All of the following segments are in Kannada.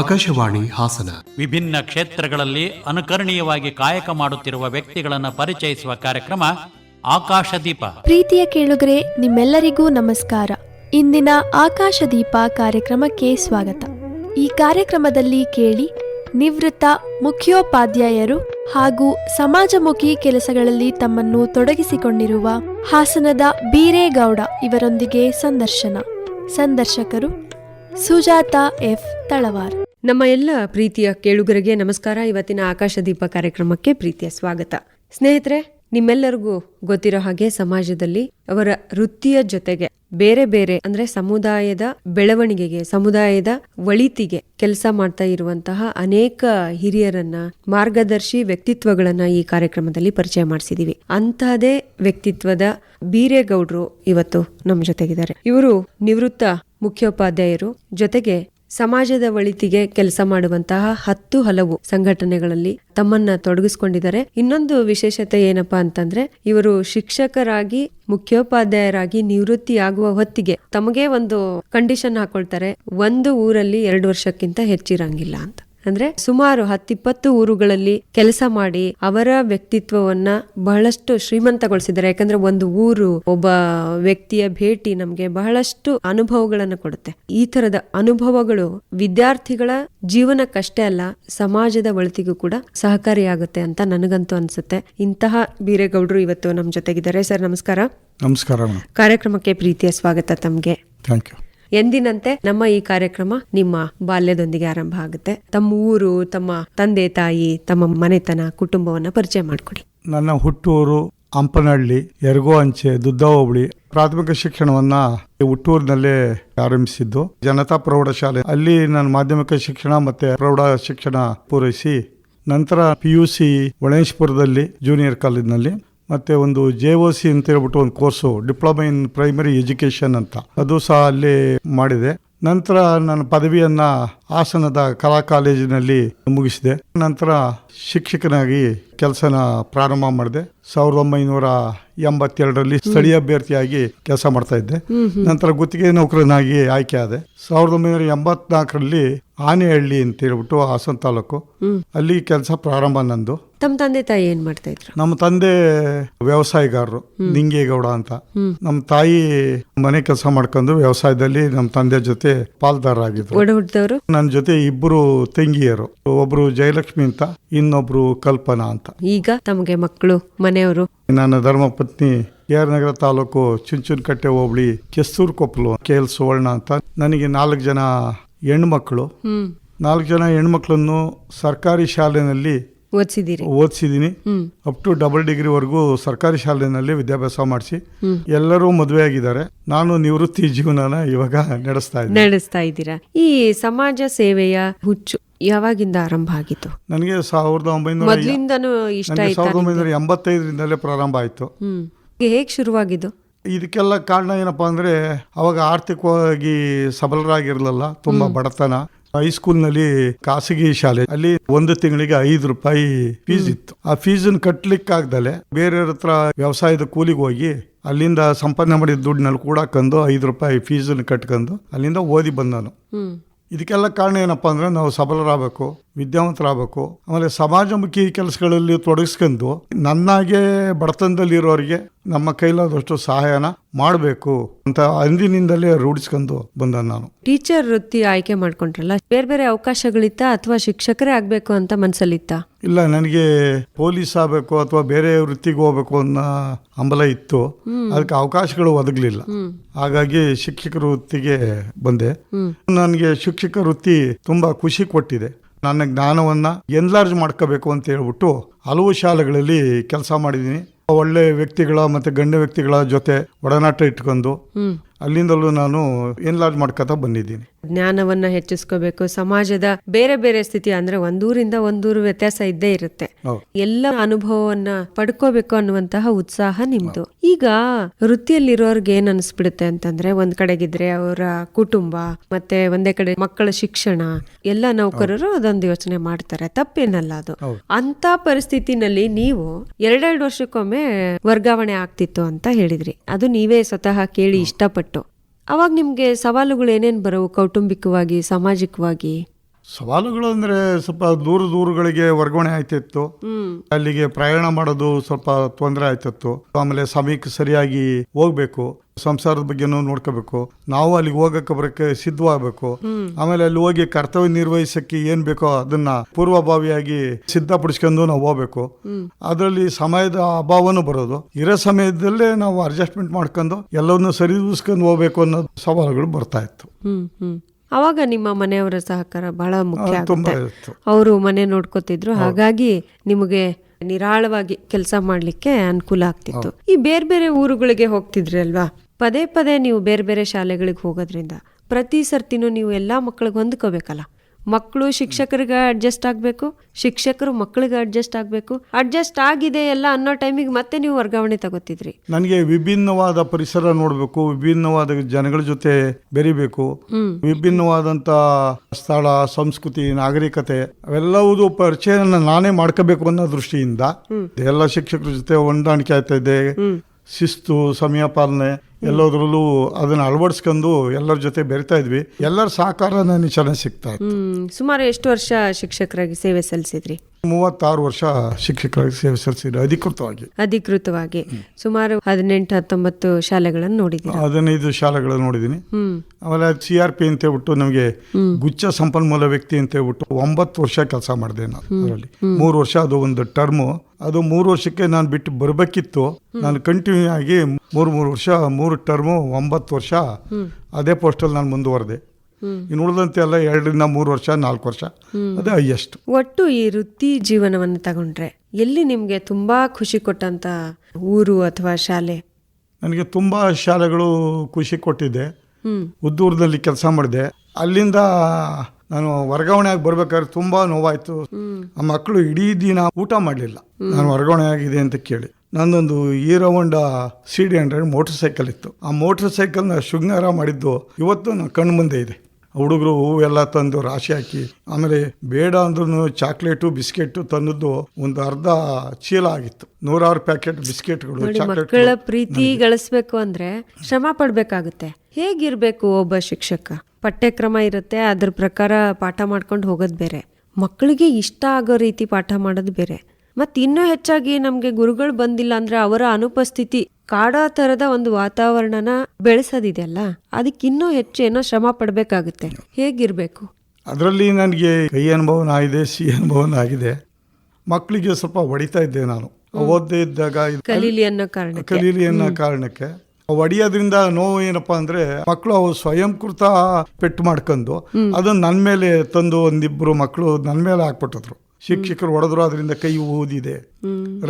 ಆಕಾಶವಾಣಿ ಹಾಸನ. ವಿಭಿನ್ನ ಕ್ಷೇತ್ರಗಳಲ್ಲಿ ಅನುಕರಣೀಯವಾಗಿ ಕಾಯಕ ಮಾಡುತ್ತಿರುವ ವ್ಯಕ್ತಿಗಳನ್ನು ಪರಿಚಯಿಸುವ ಕಾರ್ಯಕ್ರಮ ಆಕಾಶದೀಪ. ಪ್ರೀತಿಯ ಕೇಳುಗರೆ ನಿಮ್ಮೆಲ್ಲರಿಗೂ ನಮಸ್ಕಾರ. ಇಂದಿನ ಆಕಾಶದೀಪ ಕಾರ್ಯಕ್ರಮಕ್ಕೆ ಸ್ವಾಗತ. ಈ ಕಾರ್ಯಕ್ರಮದಲ್ಲಿ ಕೇಳಿ ನಿವೃತ್ತ ಮುಖ್ಯೋಪಾಧ್ಯಾಯರು ಹಾಗೂ ಸಮಾಜಮುಖಿ ಕೆಲಸಗಳಲ್ಲಿ ತಮ್ಮನ್ನು ತೊಡಗಿಸಿಕೊಂಡಿರುವ ಹಾಸನದ ಬೀರೇಗೌಡ ಇವರೊಂದಿಗೆ ಸಂದರ್ಶನ. ಸಂದರ್ಶಕರು ಸುಜಾತ ಎಫ್. ತಳವಾರ್. ನಮ್ಮ ಎಲ್ಲ ಪ್ರೀತಿಯ ಕೇಳುಗರಿಗೆ ನಮಸ್ಕಾರ. ಇವತ್ತಿನ ಆಕಾಶದೀಪ ಕಾರ್ಯಕ್ರಮಕ್ಕೆ ಪ್ರೀತಿಯ ಸ್ವಾಗತ. ಸ್ನೇಹಿತರೆ, ನಿಮ್ಮೆಲ್ಲರಿಗೂ ಗೊತ್ತಿರೋ ಹಾಗೆ ಸಮಾಜದಲ್ಲಿ ಅವರ ವೃತ್ತಿಯ ಜೊತೆಗೆ ಬೇರೆ ಬೇರೆ ಅಂದ್ರೆ ಸಮುದಾಯದ ಬೆಳವಣಿಗೆಗೆ, ಸಮುದಾಯದ ಒಳಿತಿಗೆ ಕೆಲಸ ಮಾಡ್ತಾ ಇರುವಂತಹ ಅನೇಕ ಹಿರಿಯರನ್ನ, ಮಾರ್ಗದರ್ಶಿ ವ್ಯಕ್ತಿತ್ವಗಳನ್ನ ಈ ಕಾರ್ಯಕ್ರಮದಲ್ಲಿ ಪರಿಚಯ ಮಾಡಿಸಿದೀವಿ. ಅಂತಹದೇ ವ್ಯಕ್ತಿತ್ವದ ಬೀರೇಗೌಡ್ರು ಇವತ್ತು ನಮ್ಮ ಜೊತೆಗಿದ್ದಾರೆ. ಇವರು ನಿವೃತ್ತ ಮುಖ್ಯೋಪಾಧ್ಯಾಯರು ಜೊತೆಗೆ ಸಮಾಜದ ಒಳಿತಿಗೆ ಕೆಲಸ ಮಾಡುವಂತಹ ಹತ್ತು ಹಲವು ಸಂಘಟನೆಗಳಲ್ಲಿ ತಮ್ಮನ್ನ ತೊಡಗಿಸಿಕೊಂಡಿದ್ದಾರೆ. ಇನ್ನೊಂದು ವಿಶೇಷತೆ ಏನಪ್ಪಾ ಅಂತಂದ್ರೆ, ಇವರು ಶಿಕ್ಷಕರಾಗಿ, ಮುಖ್ಯೋಪಾಧ್ಯಾಯರಾಗಿ ನಿವೃತ್ತಿ ಆಗುವ ಹೊತ್ತಿಗೆ ತಮಗೆ ಒಂದು ಕಂಡೀಷನ್ ಹಾಕೊಳ್ತಾರೆ. ಒಂದು ಊರಲ್ಲಿ ಎರಡು ವರ್ಷಕ್ಕಿಂತ ಹೆಚ್ಚಿರಂಗಿಲ್ಲ ಅಂತ. ಅಂದ್ರೆ ಸುಮಾರು ಹತ್ತಿಪ್ಪತ್ತು ಊರುಗಳಲ್ಲಿ ಕೆಲಸ ಮಾಡಿ ಅವರ ವ್ಯಕ್ತಿತ್ವವನ್ನ ಬಹಳಷ್ಟು ಶ್ರೀಮಂತಗೊಳಿಸಿದ್ದಾರೆ. ಯಾಕಂದ್ರೆ ಒಂದು ಊರು ಒಬ್ಬ ವ್ಯಕ್ತಿಯ ಭೇಟಿ ನಮ್ಗೆ ಬಹಳಷ್ಟು ಅನುಭವಗಳನ್ನ ಕೊಡುತ್ತೆ. ಈ ತರದ ಅನುಭವಗಳು ವಿದ್ಯಾರ್ಥಿಗಳ ಜೀವನಕ್ಕಷ್ಟೇ ಅಲ್ಲ ಸಮಾಜದ ಒಳತಿಗೂ ಕೂಡ ಸಹಕಾರಿಯಾಗುತ್ತೆ ಅಂತ ನನಗಂತೂ ಅನ್ಸುತ್ತೆ. ಇಂತಹ ಬೀರೇಗೌಡರು ಇವತ್ತು ನಮ್ಮ ಜೊತೆಗಿದ್ದಾರೆ. ಸರ್ ನಮಸ್ಕಾರ. ನಮಸ್ಕಾರ. ಕಾರ್ಯಕ್ರಮಕ್ಕೆ ಪ್ರೀತಿಯ ಸ್ವಾಗತ ತಮ್ಗೆ. Thank you. ಎಂದಿನಂತೆ ನಮ್ಮ ಈ ಕಾರ್ಯಕ್ರಮ ನಿಮ್ಮ ಬಾಲ್ಯದೊಂದಿಗೆ ಆರಂಭ ಆಗುತ್ತೆ. ತಮ್ಮ ಊರು, ತಮ್ಮ ತಂದೆ, ತಾಯಿ, ತಮ್ಮ ಮನೆತನ, ಕುಟುಂಬವನ್ನ ಪರಿಚಯ ಮಾಡಿಕೊಡಿ. ನನ್ನ ಹುಟ್ಟೂರು ಅಂಪನಹಳ್ಳಿ ಎರಗೋ ಅಂಚೆ ದುದ್ದ ಹೋಬಳಿ ಪ್ರಾಥಮಿಕ ಶಿಕ್ಷಣವನ್ನ ಹುಟ್ಟೂರಿನಲ್ಲೇ ಆರಂಭಿಸಿದ್ದು. ಜನತಾ ಪ್ರೌಢಶಾಲೆ ಅಲ್ಲಿ ನನ್ನ ಮಾಧ್ಯಮಿಕ ಶಿಕ್ಷಣ ಮತ್ತೆ ಪ್ರೌಢ ಶಿಕ್ಷಣ ಪೂರೈಸಿ ನಂತರ ಪಿ ಯು ಸಿ ಒಳೇಶ್ಪುರದಲ್ಲಿ ಜೂನಿಯರ್ ಕಾಲೇಜ್ನಲ್ಲಿ ಮತ್ತೆ ಒಂದು ಜೆ ಓ ಸಿ ಅಂತ ಹೇಳ್ಬಿಟ್ಟು ಒಂದು course, diploma in primary education ಅಂತ. ಅದು ಸಹ ಅಲ್ಲಿ ಮಾಡಿದೆ. ನಂತರ ನನ್ನ ಪದವಿಯನ್ನ ಹಾಸನದ ಕಲಾ ಕಾಲೇಜಿನಲ್ಲಿ ಮುಗಿಸಿದೆ. ನಂತರ ಶಿಕ್ಷಕನಾಗಿ ಕೆಲಸನ ಪ್ರಾರಂಭ ಮಾಡಿದೆ. ಸಾವಿರದ ಒಂಬೈನೂರ ಎಂಬತ್ತೆರಡರಲ್ಲಿ ಸ್ಥಳೀಯ ಅಭ್ಯರ್ಥಿಯಾಗಿ ಕೆಲಸ ಮಾಡ್ತಾ ಇದ್ದೆ. ನಂತರ ಗುತ್ತಿಗೆ ನೌಕರನಾಗಿ ಆಯ್ಕೆ ಆದೆ. ಸಾವಿರದ ಒಂಬೈನೂರ ಎಂಬತ್ನಾಲ್ಕರಲ್ಲಿ ಆನೆಹಳ್ಳಿ ಅಂತ ಹೇಳ್ಬಿಟ್ಟು ಹಾಸನ ತಾಲೂಕು. ಅಲ್ಲಿ ಕೆಲಸ ಪ್ರಾರಂಭ ನಂದು. ತಮ್ಮ ತಂದೆ ತಾಯಿ ಏನ್ ಮಾಡ್ತಾ ಇದ್ರು? ನಮ್ಮ ತಂದೆ ವ್ಯವಸಾಯಗಾರರು ನಿಂಗೇಗೌಡ ಅಂತ. ನಮ್ಮ ತಾಯಿ ಮನೆ ಕೆಲಸ ಮಾಡ್ಕೊಂಡು ವ್ಯವಸಾಯದಲ್ಲಿ ನಮ್ಮ ತಂದೆ ಜೊತೆ ಪಾಲ್ದಾರರಾಗಿದ್ರು. ಆಗಿದ್ರು ನನ್ನ ಜೊತೆ ಇಬ್ಬರು ತಂಗಿಯರು. ಒಬ್ರು ಜಯಲಕ್ಷ್ಮಿ ಅಂತ ಇನ್ನೊಬ್ರು ಕಲ್ಪನಾ ಅಂತ. ಈಗ ತಮಗೆ ಮಕ್ಕಳು ಮನೆಯವರು ನನ್ನ ಧರ್ಮಪತ್ನಿ R Nagara taluk Chunchunakatte hobli Kesur Koppalu K L Suvarna ಅಂತ. ನನಗೆ ನಾಲ್ಕು ಜನ ಹೆಣ್ಮಕ್ಳು. ನಾಲ್ಕು ಜನ ಹೆಣ್ಮಕ್ಳನ್ನು ಸರ್ಕಾರಿ ಶಾಲೆನಲ್ಲಿ ಓದಿಸಿದಿರಿ ಓದಿಸಿದ್ದೀನಿ. ಅಪ್ ಟು ಡಬಲ್ ಡಿಗ್ರಿವರೆಗೂ ಸರ್ಕಾರಿ ಶಾಲೆನಲ್ಲಿ ವಿದ್ಯಾಭ್ಯಾಸ ಮಾಡಿಸಿ. ಎಲ್ಲರೂ ಮದುವೆ ಆಗಿದ್ದಾರೆ. ನಾನು ನಿವೃತ್ತಿ ಜೀವನನ ಇವಾಗ ನಡೆಸ್ತಾ ಇದ್ದೀನಿ. ನಡೆಸ್ತಾ ಇದ್ದೀರಾ? ಈ ಸಮಾಜ ಸೇವೆಯ ಹುಚ್ಚು ಯಾವಾಗಿಂದ ಆರಂಭ ಆಗಿತ್ತು? ನನಗೆ ಸಾವಿರದ ಒಂಬೈನೂರ ಮೊದ್ಲಿಂದನೂ ಇಷ್ಟ ನನಗೆ ಆಯ್ತಾ ಸಾವಿರದ ಒಂಬೈನೂರ ಎಂಬತ್ತೈದರಿಂದಲೇ ಪ್ರಾರಂಭ ಆಯಿತು. ಹ್ಮ್. ಹೇಗ್ ಶುರುವಾಗಿದ್ದು? ಇದಕ್ಕೆಲ್ಲ ಕಾರಣ ಏನಪ್ಪಾ ಅಂದ್ರೆ ಅವಾಗ ಆರ್ಥಿಕವಾಗಿ ಸಬಲರಾಗಿರಲಿಲ್ಲ ತುಂಬಾ ಬಡತನ. ಹೈಸ್ಕೂಲ್ನಲ್ಲಿ ಖಾಸಗಿ ಶಾಲೆ ಅಲ್ಲಿ ಒಂದು ತಿಂಗಳಿಗೆ ಐದು ರೂಪಾಯಿ ಫೀಸ್ ಇತ್ತು. ಆ ಫೀಸನ್ನು ಕಟ್ಲಿಕ್ಕಾಗ್ದಲೆ ಬೇರೆಯವ್ರ ಹತ್ರ ವ್ಯವಸಾಯದ ಕೂಲಿಗೆ ಹೋಗಿ ಅಲ್ಲಿಂದ ಸಂಪಾದನೆ ಮಾಡಿದ ದುಡ್ಡಿನಲ್ಲಿ ಕೂಡ ಕಂದು ಐದು ರೂಪಾಯಿ ಫೀಸನ್ನು ಕಟ್ಕೊಂಡು ಅಲ್ಲಿಂದ ಓದಿ ಬಂದನು. ಹ್ಮ್. ಇದಕ್ಕೆಲ್ಲ ಕಾರಣ ಏನಪ್ಪ ಅಂದ್ರೆ ನಾವು ಸಬಲರಾಗಬೇಕು. ವಿದ್ಯಾವಂತರಾಗಬೇಕು. ಆಮೇಲೆ ಸಮಾಜಮುಖಿ ಕೆಲಸಗಳಲ್ಲಿ ತೊಡಗಿಸ್ಕೊಂಡು ನನ್ನಾಗೆ ಬಡತನದಲ್ಲಿರೋರಿಗೆ ನಮ್ಮ ಕೈಲಾದಷ್ಟು ಸಹಾಯನ ಮಾಡಬೇಕು ಅಂತ ಅಂದಿನಿಂದಲೇ ರೂಢಿಸ್ಕೊಂಡು ಬಂದ ನಾನು. ಟೀಚರ್ ವೃತ್ತಿ ಆಯ್ಕೆ ಮಾಡ್ಕೊಂಡ್ರಲ್ಲ ಬೇರೆ ಬೇರೆ ಅವಕಾಶಗಳಿತ್ತ ಅಥವಾ ಶಿಕ್ಷಕರೇ ಆಗ್ಬೇಕು ಅಂತ ಮನ್ಸಲ್ಲಿತ್ತ? ಇಲ್ಲ ನನಗೆ ಪೊಲೀಸ್ ಆಗಬೇಕು ಅಥವಾ ಬೇರೆ ವೃತ್ತಿಗೆ ಹೋಗ್ಬೇಕು ಅನ್ನೋ ಹಂಬಲ ಇತ್ತು. ಅದಕ್ಕೆ ಅವಕಾಶಗಳು ಒದಗಲಿಲ್ಲ. ಹಾಗಾಗಿ ಶಿಕ್ಷಕ ವೃತ್ತಿಗೆ ಬಂದೆ. ನನಗೆ ಶಿಕ್ಷಕ ವೃತ್ತಿ ತುಂಬಾ ಖುಷಿ ಕೊಟ್ಟಿದೆ. ನನ್ನ ಜ್ಞಾನವನ್ನ ಎನ್ಲಾರ್ಜ್ ಮಾಡ್ಕೋಬೇಕು ಅಂತ ಹೇಳ್ಬಿಟ್ಟು ಹಲವು ಶಾಲೆಗಳಲ್ಲಿ ಕೆಲಸ ಮಾಡಿದ್ದೀನಿ. ಒಳ್ಳೆ ವ್ಯಕ್ತಿಗಳ ಮತ್ತೆ ಗಣ್ಯ ವ್ಯಕ್ತಿಗಳ ಜೊತೆ ಒಡನಾಟ ಇಟ್ಕೊಂಡು ಅಲ್ಲಿಂದಲೂ ನಾನು ಎನ್ಲಾರ್ಜ್ ಮಾಡ್ಕೊತಾ ಬಂದಿದ್ದೀನಿ. ಜ್ಞಾನವನ್ನ ಹೆಚ್ಚಿಸ್ಕೋಬೇಕು. ಸಮಾಜದ ಬೇರೆ ಬೇರೆ ಸ್ಥಿತಿ ಅಂದ್ರೆ ಒಂದೂರಿಂದ ಒಂದೂರು ವ್ಯತ್ಯಾಸ ಇದ್ದೇ ಇರುತ್ತೆ. ಎಲ್ಲ ಅನುಭವವನ್ನ ಪಡ್ಕೋಬೇಕು ಅನ್ನುವಂತಹ ಉತ್ಸಾಹ ನಿಮ್ದು. ಈಗ ವೃತ್ತಿಯಲ್ಲಿರೋರ್ಗೆ ಏನ್ ಅನ್ಸ್ಬಿಡುತ್ತೆ ಅಂತಂದ್ರೆ ಒಂದ್ ಕಡೆಗಿದ್ರೆ ಅವರ ಕುಟುಂಬ ಮತ್ತೆ ಒಂದೇ ಕಡೆ ಮಕ್ಕಳ ಶಿಕ್ಷಣ ಎಲ್ಲ ನೌಕರರು ಅದೊಂದು ಯೋಚನೆ ಮಾಡ್ತಾರೆ. ತಪ್ಪೇನಲ್ಲ ಅದು. ಅಂತ ಪರಿಸ್ಥಿತಿನಲ್ಲಿ ನೀವು ಎರಡೆರಡು ವರ್ಷಕ್ಕೊಮ್ಮೆ ವರ್ಗಾವಣೆ ಆಗ್ತಿತ್ತು ಅಂತ ಹೇಳಿದ್ರಿ. ಅದು ನೀವೇ ಸ್ವತಃ ಕೇಳಿ ಇಷ್ಟಪಟ್ಟು. ಅವಾಗ ನಿಮಗೆ ಸವಾಲುಗಳು ಏನೇನು ಬರವು ಕೌಟುಂಬಿಕವಾಗಿ ಸಾಮಾಜಿಕವಾಗಿ? ಸವಾಲುಗಳು ಅಂದ್ರೆ ಸ್ವಲ್ಪ ದೂರ ದೂರಗಳಿಗೆ ವರ್ಗಾವಣೆ ಆಯ್ತಿತ್ತು. ಅಲ್ಲಿಗೆ ಪ್ರಯಾಣ ಮಾಡೋದು ಸ್ವಲ್ಪ ತೊಂದರೆ ಆಯ್ತಿತ್ತು. ಆಮೇಲೆ ಸಮಯಕ್ಕೆ ಸರಿಯಾಗಿ ಹೋಗ್ಬೇಕು. ಸಂಸಾರದ ಬಗ್ಗೆನೂ ನೋಡ್ಕೋಬೇಕು. ನಾವು ಅಲ್ಲಿಗೆ ಹೋಗಕ್ಕೆ ಬರಕ್ಕೆ ಸಿದ್ಧವಾಗಬೇಕು. ಆಮೇಲೆ ಅಲ್ಲಿ ಹೋಗಿ ಕರ್ತವ್ಯ ನಿರ್ವಹಿಸಕ್ಕೆ ಏನ್ ಬೇಕೋ ಅದನ್ನ ಪೂರ್ವಭಾವಿಯಾಗಿ ಸಿದ್ಧಪಡಿಸ್ಕೊಂಡು ನಾವು ಹೋಗ್ಬೇಕು. ಅದರಲ್ಲಿ ಸಮಯದ ಅಭಾವನೂ ಬರೋದು. ಇರೋ ಸಮಯದಲ್ಲೇ ನಾವು ಅಡ್ಜಸ್ಟ್ಮೆಂಟ್ ಮಾಡ್ಕೊಂಡು ಎಲ್ಲವನ್ನೂ ಸರಿದೂಸ್ಕೊಂಡು ಹೋಗ್ಬೇಕು ಅನ್ನೋ ಸವಾಲುಗಳು ಬರ್ತಾ ಇತ್ತು. ಅವಾಗ ನಿಮ್ಮ ಮನೆಯವರ ಸಹಕಾರ ಬಹಳ ಮುಖ್ಯ ಆಗುತ್ತೆ. ಅವರು ಮನೆ ನೋಡ್ಕೋತಿದ್ರು. ಹಾಗಾಗಿ ನಿಮಗೆ ನಿರಾಳವಾಗಿ ಕೆಲಸ ಮಾಡಲಿಕ್ಕೆ ಅನುಕೂಲ ಆಗ್ತಿತ್ತು. ಈ ಬೇರೆ ಬೇರೆ ಊರುಗಳಿಗೆ ಹೋಗ್ತಿದ್ರಿ ಅಲ್ವಾ? ಪದೇ ಪದೇ ನೀವು ಬೇರೆ ಬೇರೆ ಶಾಲೆಗಳಿಗೆ ಹೋಗೋದ್ರಿಂದ ಪ್ರತಿ ಸರ್ತಿನೂ ನೀವು ಎಲ್ಲಾ ಮಕ್ಕಳಿಗೆ ಹೊಂದ್ಕೋಬೇಕಲ್ಲ ಮಕ್ಕಳು ಶಿಕ್ಷಕರಿಗೆ ಅಡ್ಜಸ್ಟ್ ಆಗಬೇಕು ಶಿಕ್ಷಕರು ಮಕ್ಕಳಿಗೆ ಅಡ್ಜಸ್ಟ್ ಆಗಬೇಕು. ಅಡ್ಜಸ್ಟ್ ಆಗಿದೆ ಎಲ್ಲ ಅನ್ನೋ ಟೈಮಿಗೆ ಮತ್ತೆ ನೀವು ವರ್ಗಾವಣೆ ತಗೋತಿದ್ರಿ. ನನಗೆ ವಿಭಿನ್ನವಾದ ಪರಿಸರ ನೋಡಬೇಕು ವಿಭಿನ್ನವಾದ ಜನಗಳ ಜೊತೆ ಬೆರಿಬೇಕು ವಿಭಿನ್ನವಾದಂತ ಸ್ಥಳ ಸಂಸ್ಕೃತಿ ನಾಗರಿಕತೆ ಅವೆಲ್ಲವುದು ಪರಿಚಯನ ನಾನೇ ಮಾಡ್ಕೋಬೇಕು ಅನ್ನೋ ದೃಷ್ಟಿಯಿಂದ ಎಲ್ಲ ಶಿಕ್ಷಕರ ಜೊತೆ ಹೊಂದಾಣಿಕೆ ಆಗ್ತಾ ಇದೆ. ಶಿಸ್ತು ಸಮಯ ಪಾಲನೆ ಎಲ್ಲದರಲ್ಲೂ ಅದನ್ನ ಅಳವಡಿಸ್ಕೊಂಡು ಎಲ್ಲರ ಜೊತೆ ಬೆರಿತಾ ಇದ್ವಿ. ಎಲ್ಲರ ಸಹಕಾರ ನನಗೆ ಚೆನ್ನಾಗಿ ಸಿಗ್ತಾ ಇತ್ತು. ಸುಮಾರು ಎಷ್ಟು ವರ್ಷ ಶಿಕ್ಷಕರಾಗಿ ಸೇವೆ ಸಲ್ಲಿಸಿದ್ರಿ? ಮೂವತ್ತಾರು ವರ್ಷ ಶಿಕ್ಷಕರಾಗಿ ಸೇವೆ ಸಲ್ಲಿಸಿದ್ರು ಅಧಿಕೃತವಾಗಿ. ಅಧಿಕೃತವಾಗಿ. ಸುಮಾರು ಹದಿನೆಂಟು ಹತ್ತೊಂಬತ್ತು ಶಾಲೆಗಳನ್ನು ನೋಡಿದ್ವಿ ಹದಿನೈದು ಶಾಲೆಗಳನ್ನು ನೋಡಿದ್ದೀನಿ. ಆಮೇಲೆ ಸಿ ಆರ್ ಪಿ ಅಂತ ಹೇಳ್ಬಿಟ್ಟು ನಮಗೆ ಗುಚ್ಚ ಸಂಪನ್ಮೂಲ ವ್ಯಕ್ತಿ ಅಂತ ಹೇಳ್ಬಿಟ್ಟು ಒಂಬತ್ತು ವರ್ಷ ಕೆಲಸ ಮಾಡಿದೆ ನಾನು ಅದರಲ್ಲಿ. ಮೂರು ವರ್ಷ ಅದು ಒಂದು ಟರ್ಮು. ಅದು ಮೂರು ವರ್ಷಕ್ಕೆ ನಾನು ಬಿಟ್ಟು ಬರಬೇಕಿತ್ತು. ನಾನು ಕಂಟಿನ್ಯೂ ಆಗಿ ಮೂರು ಮೂರು ವರ್ಷ ಮೂರು ಟರ್ಮು ಒಂಬತ್ತು ವರ್ಷ ಅದೇ ಪೋಸ್ಟಲ್ಲಿ ನಾನು ಮುಂದುವರೆದೆ. ಇನ್ನು ಉಳಿದಂತೆ ಎಲ್ಲ ಎರಡರಿಂದ ಮೂರು ವರ್ಷ ನಾಲ್ಕು ವರ್ಷ ಅದೇ ಹೈಯೆಸ್ಟ್ ಒಟ್ಟು ಈ ವೃತ್ತಿ ಜೀವನವನ್ನು ತಗೊಂಡ್ರೆ ಎಲ್ಲಿ ನಿಮಗೆ ತುಂಬಾ ಖುಷಿ ಕೊಟ್ಟಂತ ಊರು ಅಥವಾ ಶಾಲೆ? ನನಗೆ ತುಂಬ ಶಾಲೆಗಳು ಖುಷಿ ಕೊಟ್ಟಿದ್ದೆ ಉದ್ದೂರದಲ್ಲಿ ಕೆಲಸ ಮಾಡಿದೆ. ಅಲ್ಲಿಂದ ನಾನು ವರ್ಗಾವಣೆ ಆಗಿ ಬರ್ಬೇಕಾದ್ರೆ ತುಂಬಾ ನೋವಾಯ್ತು. ಆ ಮಕ್ಕಳು ಇಡೀ ದಿನ ಊಟ ಮಾಡಲಿಲ್ಲ. ನಾನು ವರ್ಗಾವಣೆ ಆಗಿದೆ ಅಂತ ಕೇಳಿ. ನಂದೊಂದು Hero Honda C D hundred motorcycle ಇತ್ತು. ಆ ಮೋಟ್ರ್ ಸೈಕಲ್ನ ಶೃಂಗಾರ ಮಾಡಿದ್ದು ಇವತ್ತು ನನ್ನ ಕಣ್ಣು ಮುಂದೆ ಇದೆ. ಹುಡುಗರು ಹೂವೆಲ್ಲ ತಂದು ರಾಶಿ ಹಾಕಿ ಆಮೇಲೆ ಬೇಡ ಅಂದ್ರೂ ಚಾಕ್ಲೇಟು ಬಿಸ್ಕೆಟು ತಂದದ್ದು ಒಂದು ಅರ್ಧ ಚೀಲ ಆಗಿತ್ತು. ನೂರಾರು ಪ್ಯಾಕೆಟ್ ಬಿಸ್ಕೆಟ್ಗಳು ಚಾಕ್ಲೇಟ್ಗಳ ಮಕ್ಕಳ ಪ್ರೀತಿ ಗಳಿಸ್ಬೇಕು ಅಂದ್ರೆ ಶ್ರಮ ಪಡ್ಬೇಕಾಗುತ್ತೆ. ಹೇಗಿರ್ಬೇಕು ಒಬ್ಬ ಶಿಕ್ಷಕ? ಪಠ್ಯಕ್ರಮ ಇರುತ್ತೆ ಅದ್ರ ಪ್ರಕಾರ ಪಾಠ ಮಾಡ್ಕೊಂಡು ಹೋಗೋದು ಬೇರೆ. ಮಕ್ಕಳಿಗೆ ಇಷ್ಟ ಆಗೋ ರೀತಿ ಪಾಠ ಮಾಡೋದು ಬೇರೆ. ಮತ್ ಇನ್ನೂ ಹೆಚ್ಚಾಗಿ ನಮ್ಗೆ ಗುರುಗಳು ಬಂದಿಲ್ಲ ಅಂದ್ರೆ ಅವರ ಅನುಪಸ್ಥಿತಿ ಕಾಡೋ ತರದ ಒಂದು ವಾತಾವರಣನ ಬೆಳೆಸೋದಿದೆಯಲ್ಲ ಅದಕ್ಕೆ ಇನ್ನೂ ಹೆಚ್ಚು ಏನೋ ಶ್ರಮ ಪಡ್ಬೇಕಾಗುತ್ತೆ. ಹೇಗಿರ್ಬೇಕು? ಅದರಲ್ಲಿ ನನಗೆ ಕೈ ಅನುಭವನ ಆಗಿದೆ ಸಿ ಅನುಭವನ ಆಗಿದೆ. ಮಕ್ಕಳಿಗೆ ಸ್ವಲ್ಪ ಹೊಡಿತಾ ಇದ್ದೆ ನಾನು. ಓದದೇ ಇದ್ದಾಗ ಇದು ಕಲೀಲಿ ಅನ್ನೋ ಕಾರಣ ಕಲೀಲಿ ಅನ್ನೋ ಕಾರಣಕ್ಕೆ. ಹೊಡಿಯೋದ್ರಿಂದ ನೋವು ಏನಪ್ಪಾ ಅಂದ್ರೆ ಮಕ್ಕಳು ಅವು ಸ್ವಯಂಕೃತ ಪೆಟ್ಟು ಮಾಡ್ಕೊಂಡು ಅದನ್ನ ನನ್ನ ಮೇಲೆ ತಂದು ಒಂದಿಬ್ರು ಮಕ್ಕಳು ನನ್ನ ಮೇಲೆ ಹಾಕ್ಬಿಟ್ಟಿದ್ರು. ಶಿಕ್ಷಕರು ಹೊಡೆದ್ರು ಅದರಿಂದ ಕೈ ಊದಿದೆ.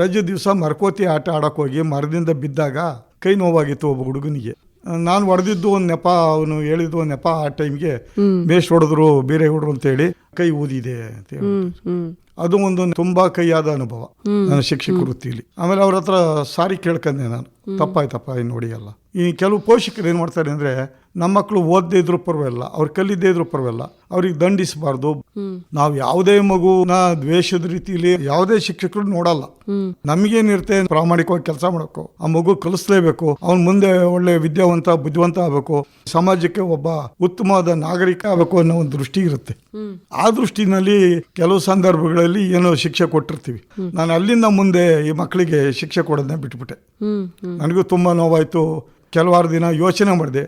ರಜೆ ದಿವಸ ಮರಕೋತಿ ಆಟ ಆಡಕ್ಕೆ ಹೋಗಿ ಮರದಿಂದ ಬಿದ್ದಾಗ ಕೈ ನೋವಾಗಿತ್ತು ಒಬ್ಬ ಹುಡುಗನಿಗೆ. ನಾನು ಹೊಡೆದಿದ್ದು ಒಂದು ನೆಪ ಅವನು ಹೇಳಿದ್ದು ಒಂದು ನೆಪ ಆ ಟೈಮ್ಗೆ ಮೇಷ್ ಹೊಡೆದ್ರು ಬೇರೆ ಹುಡುಗರು ಅಂತ ಹೇಳಿ ಕೈ ಊದಿದೆ ಅಂತ ಹೇಳಿ. ಅದು ಒಂದು ತುಂಬಾ ಕೈಯಾದ ಅನುಭವ ನನ್ನ ಶಿಕ್ಷಕ ವೃತ್ತಿಲಿ ಆಮೇಲೆ ಅವ್ರ ಹತ್ರ ಸಾರಿ ಕೇಳ್ಕೊಂಡೆ ನಾನು. ತಪ್ಪಾಯ್ತಪ್ಪ ಇನ್ನು ಹೊಡಿಯಲ್ಲ ಈ ಕೆಲವು ಪೋಷಕರು ಏನ್ ಮಾಡ್ತಾರೆ ಅಂದ್ರೆ ನಮ್ಮ ಮಕ್ಕಳು ಓದದೇ ಇದ್ರೂ ಪರವಾಗಿಲ್ಲ ಅವ್ರು ಕಲಿದೇ ಇದ್ರೂ ಪರವಾಗಿಲ್ಲ ಅವ್ರಿಗೆ ದಂಡಿಸಬಾರ್ದು. ನಾವು ಯಾವುದೇ ಮಗುನ ದ್ವೇಷದ ರೀತಿಯಲ್ಲಿ ಯಾವುದೇ ಶಿಕ್ಷಕರು ನೋಡಲ್ಲ. ನಮಗೇನಿರುತ್ತೆ ಪ್ರಾಮಾಣಿಕವಾಗಿ ಕೆಲಸ ಮಾಡಬೇಕು ಆ ಮಗು ಕಲಿಸ್ಲೇಬೇಕು ಅವ್ನ್ ಮುಂದೆ ಒಳ್ಳೆ ವಿದ್ಯಾವಂತ ಬುದ್ಧಿವಂತ ಆಗಬೇಕು ಸಮಾಜಕ್ಕೆ ಒಬ್ಬ ಉತ್ತಮವಾದ ನಾಗರಿಕ ಆಗಬೇಕು ಅನ್ನೋ ಒಂದು ದೃಷ್ಟಿ ಇರುತ್ತೆ. ಆ ದೃಷ್ಟಿನಲ್ಲಿ ಕೆಲವು ಸಂದರ್ಭಗಳಲ್ಲಿ ಏನೋ ಶಿಕ್ಷೆ ಕೊಟ್ಟಿರ್ತೀವಿ. ನಾನು ಅಲ್ಲಿಂದ ಮುಂದೆ ಈ ಮಕ್ಕಳಿಗೆ ಶಿಕ್ಷೆ ಕೊಡೋದನ್ನ ಬಿಟ್ಬಿಟ್ಟೆ. ನನಗೂ ತುಂಬಾ ನೋವಾಯ್ತು. ಕೆಲವಾರು ದಿನ ಯೋಚನೆ ಮಾಡಿದೆ.